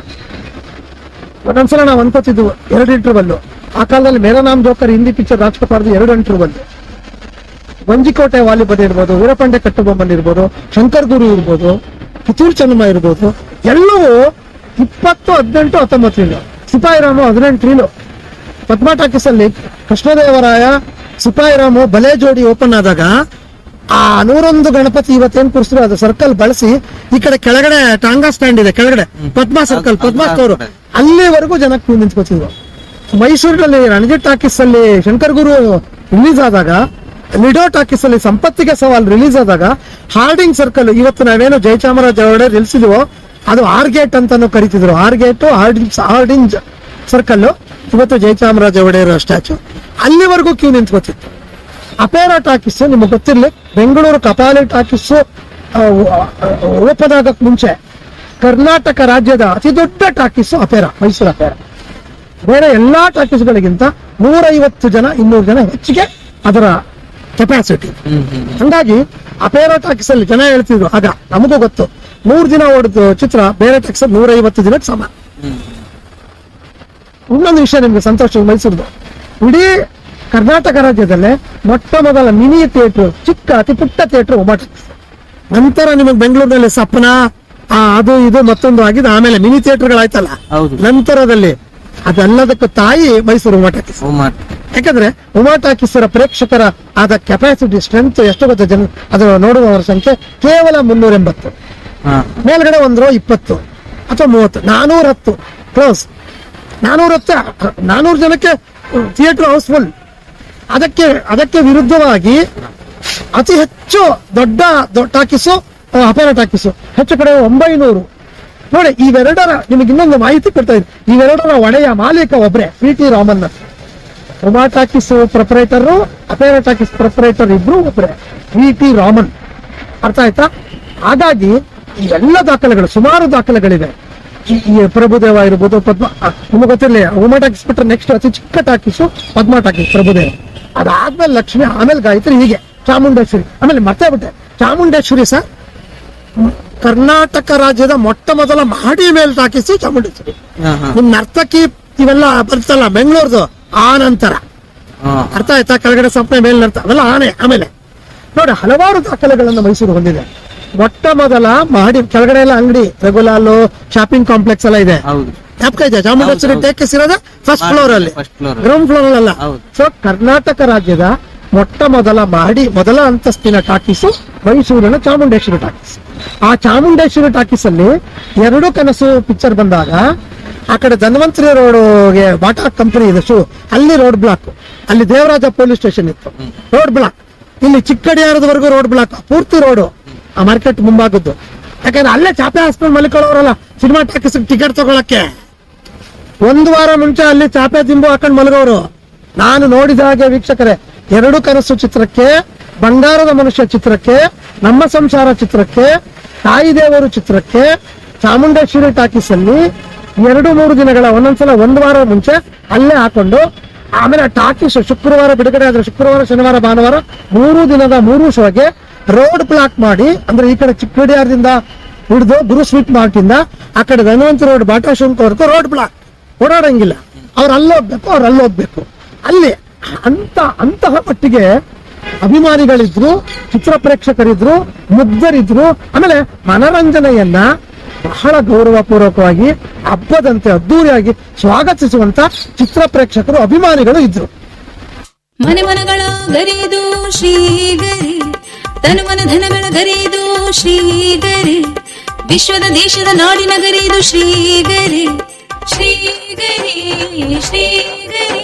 B: ಒಂದೊಂದ್ಸಲ ನಾವು ಅನ್ಕೋತಿದ್ವು ಎರಡು ಇಂಟರ್ವಲ್ಲು ಆ ಕಾಲದಲ್ಲಿ ಮೇರಾ ನಾಮ್ ಜೋಕರ್ ಹಿಂದಿ ಪಿಕ್ಚರ್ ರಾಜ್ಕುಮಾರ್ದು ಎರಡು ಇಂಟರ್ವಲ್ ವಂಜಿಕೋಟೆ ವಾಲಿಬಾಲ್ ಇರ್ಬೋದು ವೀರಪಂಡೆ ಕಟ್ಟಬೊಮ್ಮನ್ ಇರ್ಬೋದು ಶಂಕರ್ ಗುರು ಇರ್ಬೋದು ಕಿತ್ತೂರು ಚೆನ್ನಮ್ಮ ಇರ್ಬೋದು ಎಲ್ಲವೂ ಇಪ್ಪತ್ತು ಹದಿನೆಂಟು ಹತ್ತೊಂಬತ್ತು ರೀಲು ಸಿಪಾಯಿರಾಮು ಹದಿನೆಂಟು ರೀಲು ಪದ್ಮಾ ಟಾಕೀಸ್ ಅಲ್ಲಿ ಕೃಷ್ಣದೇವರಾಯ ಸಿಪಾಯಿರಾಮು ಬಲೆ ಜೋಡಿ ಓಪನ್ ಆದಾಗ ಆ ನೂರೊಂದು ಗಣಪತಿ ಇವತ್ತೇನ್ ಕೂರಿಸಿದ್ರು ಅದು ಸರ್ಕಲ್ ಬಳಸಿ ಈ ಕಡೆ ಕೆಳಗಡೆ ಟಾಂಗಾ ಸ್ಟ್ಯಾಂಡ್ ಇದೆ ಕೆಳಗಡೆ. ಪದ್ಮಾ ಸರ್ಕಲ್ ಪದ್ಮಾ ಅಲ್ಲಿವರೆಗೂ ಜನಕ್ಕೆ ನಿಂತ್ಕೋತಿದ್ರು ಮೈಸೂರಿನಲ್ಲಿ ರಣಜಿತ್ ಟಾಕೀಸ್ ಅಲ್ಲಿ ಶಂಕರ್ ಗುರು ರಿಲೀಸ್ ಆದಾಗ, ಲಿಡೋ ಟಾಕೀಸ್ ಅಲ್ಲಿ ಸಂಪತ್ತಿಗೆ ಸವಾಲ್ ರಿಲೀಸ್ ಆದಾಗ, ಹಾರ್ಡಿಂಗ್ ಸರ್ಕಲ್ ಇವತ್ತು ನಾವೇನು ಜಯಚಾಮರಾಜ ಒಡೆಯರ್ ನಿಲ್ಸಿದ್ವೋ, ಅದು ಆರ್ ಗೇಟ್ ಅಂತಾನು ಕರಿತಿದ್ರು. R gate Harding Harding circle ಇವತ್ತು ಜಯಚಾಮರಾಜ ಒಡೆಯರ್ ಸ್ಟ್ಯಾಚು ಅಲ್ಲಿವರೆಗೂ ಕ್ಯೂ ನಿಂತ್ಕೋತಿತ್ತು. ಅಪೇರಾ ಟಾಕೀಸ್, ನಿಮಗೆ ಗೊತ್ತಿರಲಿ, ಬೆಂಗಳೂರು ಕಪಾಲಿ ಟಾಕೀಸ್ ಓಪನ್ ಮುಂಚೆ ಕರ್ನಾಟಕ ರಾಜ್ಯದ ಅತಿ ದೊಡ್ಡ ಟಾಕೀಸ್ ಅಪೇರಾ ಮೈಸೂರು ಅಪೇರಾ ಬೇರೆ ಎಲ್ಲಾ ಟಾಕೀಸ್ಗಳಿಗಿಂತ ನೂರೈವತ್ತು ಜನ, ಇನ್ನೂರು ಜನ ಹೆಚ್ಚಿಗೆ ಅದರ ಕೆಪಾಸಿಟಿ ಹಂಗಾಗಿ ಅಪೇರಾ ಟಾಕೀಸ್ ಅಲ್ಲಿ ಜನ ಹೇಳ್ತಿದ್ರು, ಆಗ ನಮಗೂ ಗೊತ್ತು. ನೂರು ದಿನ ಓಡಿದ ಚಿತ್ರ, ಬೇರೆ ಟಾಕೀಸ್ ನೂರೈವತ್ತು ದಿನಕ್ಕೆ ಸಮ. ಇನ್ನೊಂದು ವಿಷಯ ನಿಮ್ಗೆ ಸಂತೋಷ ಮೈಸೂರ್ದು. ಇಡೀ ಕರ್ನಾಟಕ ರಾಜ್ಯದಲ್ಲೇ ಮೊಟ್ಟ ಮೊದಲ ಮಿನಿ ಥಿಯೇಟರ್ ಚಿಕ್ಕ ಅತಿ ಪುಟ್ಟ ಥಿಯೇಟರ್ ಒಬ್ಬ ನಂತರ ನಿಮಗೆ ಬೆಂಗಳೂರಿನಲ್ಲಿ ಸಪ್ನ ಅದು ಇದು ಮತ್ತೊಂದು ಆಗಿದೆ. ಆಮೇಲೆ ಮಿನಿ ಥಿಯೇಟರ್ಗಳಾಯ್ತಲ್ಲ?
A: ಹೌದು.
B: ನಂತರದಲ್ಲಿ ಅದೆಲ್ಲದಕ್ಕೂ ತಾಯಿ ಮೈಸೂರು ಉಮಾ ಟಾಕೀಸ್. ಯಾಕಂದ್ರೆ ಉಮಾ ಟಾಕೀಸರ ಪ್ರೇಕ್ಷಕರ ಆದ ಕೆಪಾಸಿಟಿ ಸ್ಟ್ರೆಂತ್ ಎಷ್ಟು ಗೊತ್ತ ಜನ ಅದು ನೋಡುವವರ ಸಂಖ್ಯೆ ಕೇವಲ ಮುನ್ನೂರ ಎಂಬತ್ತು. ಮೇಲ್ಗಡೆ ಒಂದು ರೋ ಇಪ್ಪತ್ತು ಅಥವಾ ಮೂವತ್ತು ನಾನೂರ ಹತ್ತು. ಕ್ಲೋಸ್ ನಾನೂರ ಹತ್ತು ನಾನೂರು ಜನಕ್ಕೆ ಥಿಯೇಟರ್ ಹೌಸ್ಫುಲ್ ಅದಕ್ಕೆ ಅದಕ್ಕೆ ವಿರುದ್ಧವಾಗಿ ಅತಿ ಹೆಚ್ಚು ದೊಡ್ಡ ದೊಡ್ಡ ಟಾಕೀಸು ಅಪರ ಟಾಕೀಸು ಹೆಚ್ಚು ಕಡೆ ಒಂಬೈನೂರು. ನೋಡಿ, ಇವೆರಡರ ನಿಮಗೆ ಇನ್ನೊಂದು ಮಾಹಿತಿ ಕೊಡ್ತಾ ಈ ಇವೆರಡರ ಒಡೆಯ ಮಾಲೀಕ ಒಬ್ರೆ P T Raman Uma talkies proprietor Opera talkies proprietor ಇಬ್ರು ಒಬ್ರೆ ಪಿ ಟಿ ರಾಮನ್ ಅರ್ಥ ಆಯ್ತಾ? ಹಾಗಾಗಿ ಎಲ್ಲ ದಾಖಲೆಗಳು, ಸುಮಾರು ದಾಖಲೆಗಳಿವೆ. ಈ ಈ ಪ್ರಭುದೇವ ಇರ್ಬೋದು, ಪದ್ಮ ನಿಮಗೆ ಗೊತ್ತಿರಲಿ, ಉಮಾ ಟಾಕೀಸ್ ಬಿಟ್ಟರೆ ನೆಕ್ಸ್ಟ್ ಅತಿ ಚಿಕ್ಕ ಟಾಕೀಸು ಪದ್ಮ ಟಾಕೀಸ್ ಪ್ರಭುದೇವ. ಅದಾದ್ಮೇಲೆ ಲಕ್ಷ್ಮಿ, ಆಮೇಲೆ ಗಾಯತ್ರಿ ಹೀಗೆ. ಚಾಮುಂಡೇಶ್ವರಿ. ಆಮೇಲೆ ಮತ್ತೆ ಬಿಟ್ಟೆ. ಚಾಮುಂಡೇಶ್ವರಿ ಸರ್ ಕರ್ನಾಟಕ ರಾಜ್ಯದ ಮೊಟ್ಟ ಮೊದಲ ಮಹಡಿ ಮೇಲ್ ತಾಕಿಸಿ ಚಾಮುಂಡೇಶ್ವರಿ ನಿಮ್ ನರ್ತಕಿ ಇವೆಲ್ಲ ಬರ್ತಲ್ಲ ಬೆಂಗಳೂರ್ದು ಆ ನಂತರ. ಅರ್ಥ ಆಯ್ತಾ? ಕೆಳಗಡೆ ಸಂಪನೆ ಮೇಲೆ ನರ್ತ ಅವೆಲ್ಲ ಆನೆ ಆಮೇಲೆ. ನೋಡಿ ಹಲವಾರು ದಾಖಲೆಗಳನ್ನು ಮೈಸೂರು ಹೊಂದಿದೆ. ಮೊಟ್ಟ ಮೊದಲ ಮಹಡಿ ಕೆಳಗಡೆ ಎಲ್ಲ ಅಂಗಡಿ ರೆಗುಲಾಲು ಶಾಪಿಂಗ್ ಕಾಂಪ್ಲೆಕ್ಸ್ ಎಲ್ಲ ಇದೆ. ಜ್ಞಾಪಕ ಇದೆ ಚಾಮುಂಡೇಶ್ವರಿ ಟೇಕಸ್ ಇರೋದು ಫಸ್ಟ್ ಫ್ಲೋರ್ ಅಲ್ಲಿ. ಗ್ರೌಂಡ್ ಫ್ಲೋರ್ ಅಲ್ಲ. ಸೊ ಕರ್ನಾಟಕ ರಾಜ್ಯದ ಮೊಟ್ಟ ಮೊದಲ ಮಹಡಿ ಮೊದಲ ಅಂತಸ್ತಿನ ಟಾಕೀಸು ಮೈಸೂರಿನ ಚಾಮುಂಡೇಶ್ವರಿ ಟಾಕೀಸ್. ಆ ಚಾಮುಂಡೇಶ್ವರಿ ಟಾಕೀಸ್ ಅಲ್ಲಿ ಎರಡು ಕನಸು ಪಿಕ್ಚರ್ ಬಂದಾಗ ಆ ಕಡೆ ಧನ್ವಂತರಿ ರೋಡ್ಗೆ ಬಾಟಾ ಕಂಪನಿ ಇದೆ ಶೂ, ಅಲ್ಲಿ ರೋಡ್ ಬ್ಲಾಕ್ ಅಲ್ಲಿ ದೇವರಾಜ ಪೊಲೀಸ್ ಸ್ಟೇಷನ್ ಇತ್ತು. ರೋಡ್ ಬ್ಲಾಕ್ ಇಲ್ಲಿ ಚಿಕ್ಕಡಿಯಾರದವರೆಗೂ ರೋಡ್ ಬ್ಲಾಕ್ ಪೂರ್ತಿ ರೋಡು ಆ ಮಾರ್ಕೆಟ್ ಮುಂಭಾಗದ್ದು. ಯಾಕಂದ್ರೆ ಅಲ್ಲೇ ಚಾಪೆ ಹಾಸ್ಪಿಟಲ್ ಮಲ್ಕೊಳ್ಳೋರಲ್ಲ ಸಿನಿಮಾ ಟಾಕೀಸ್ ಟಿಕೆಟ್ ತಗೊಳಕ್ಕೆ. ಒಂದು ವಾರ ಮುಂಚೆ ಅಲ್ಲಿ ಚಾಪೆ ದಿಂಬು ಹಾಕೊಂಡು ಮಲಗೋರು. ನಾನು ನೋಡಿದ ಹಾಗೆ ವೀಕ್ಷಕರೇ ಎರಡು ಕನಸು ಚಿತ್ರಕ್ಕೆ, ಬಂಗಾರದ ಮನುಷ್ಯ ಚಿತ್ರಕ್ಕೆ, ನಮ್ಮ ಸಂಸಾರ ಚಿತ್ರಕ್ಕೆ, ತಾಯಿ ದೇವರು ಚಿತ್ರಕ್ಕೆ, ಚಾಮುಂಡೇಶ್ವರಿ ಟಾಕೀಸ್ ಅಲ್ಲಿ ಎರಡು ಮೂರು ದಿನಗಳ ಒಂದೊಂದ್ಸಲ ಒಂದು ವಾರ ಮುಂಚೆ ಅಲ್ಲೇ ಹಾಕೊಂಡು, ಆಮೇಲೆ ಟಾಕೀಸ್ ಶುಕ್ರವಾರ, ಬಿಡುಗಡೆ ಆದ್ರೆ ಶುಕ್ರವಾರ, ಶನಿವಾರ, ಭಾನುವಾರ ಮೂರು ದಿನದ ಮೂರು ಶೋಗೆ ರೋಡ್ ಬ್ಲಾಕ್ ಮಾಡಿ, ಅಂದ್ರೆ ಈ ಕಡೆ ಚಿಕ್ಕಡಿಯಾರದಿಂದ ಹಿಡಿದು ಗುರು ಸ್ವೀಟ್ ಮಾರ್ಟ್ ಇಂದ ಆ ಕಡೆ ಧನವಂತ ರೋಡ್, ಬಾಟಾ ಶುಂಕವರೆಗೂ ರೋಡ್ ಬ್ಲಾಕ್. ಓಡಾಡಂಗಿಲ್ಲ. ಅವ್ರು ಅಲ್ಲೋಗ್ಬೇಕು ಅವ್ರು ಅಲ್ಲೋಗ್ಬೇಕು. ಅಲ್ಲಿ ಅಂತ, ಅಂತಹ ಮಟ್ಟಿಗೆ ಅಭಿಮಾನಿಗಳಿದ್ರು, ಚಿತ್ರ ಪ್ರೇಕ್ಷಕರಿದ್ರು, ಮುಗ್ಧರಿದ್ರು. ಆಮೇಲೆ ಮನರಂಜನೆಯನ್ನ ಬಹಳ ಗೌರವಪೂರ್ವಕವಾಗಿ ಹಬ್ಬದಂತೆ ಅದ್ದೂರಿಯಾಗಿ ಸ್ವಾಗತಿಸುವಂತ ಚಿತ್ರ ಪ್ರೇಕ್ಷಕರು, ಅಭಿಮಾನಿಗಳು ಇದ್ರು.
C: ಮನೆ ಮನಗಳ ಗರಿದು ಶ್ರೀಗರಿ ತನುಮನ ಧನಗಳ ಗರಿದು ಶ್ರೀಗರಿ, ವಿಶ್ವದ ದೇಶದ ನಾಡಿನ ಗರಿದು ಶ್ರೀಗರಿ ಶ್ರೀಗರಿ ಶ್ರೀಗರಿ.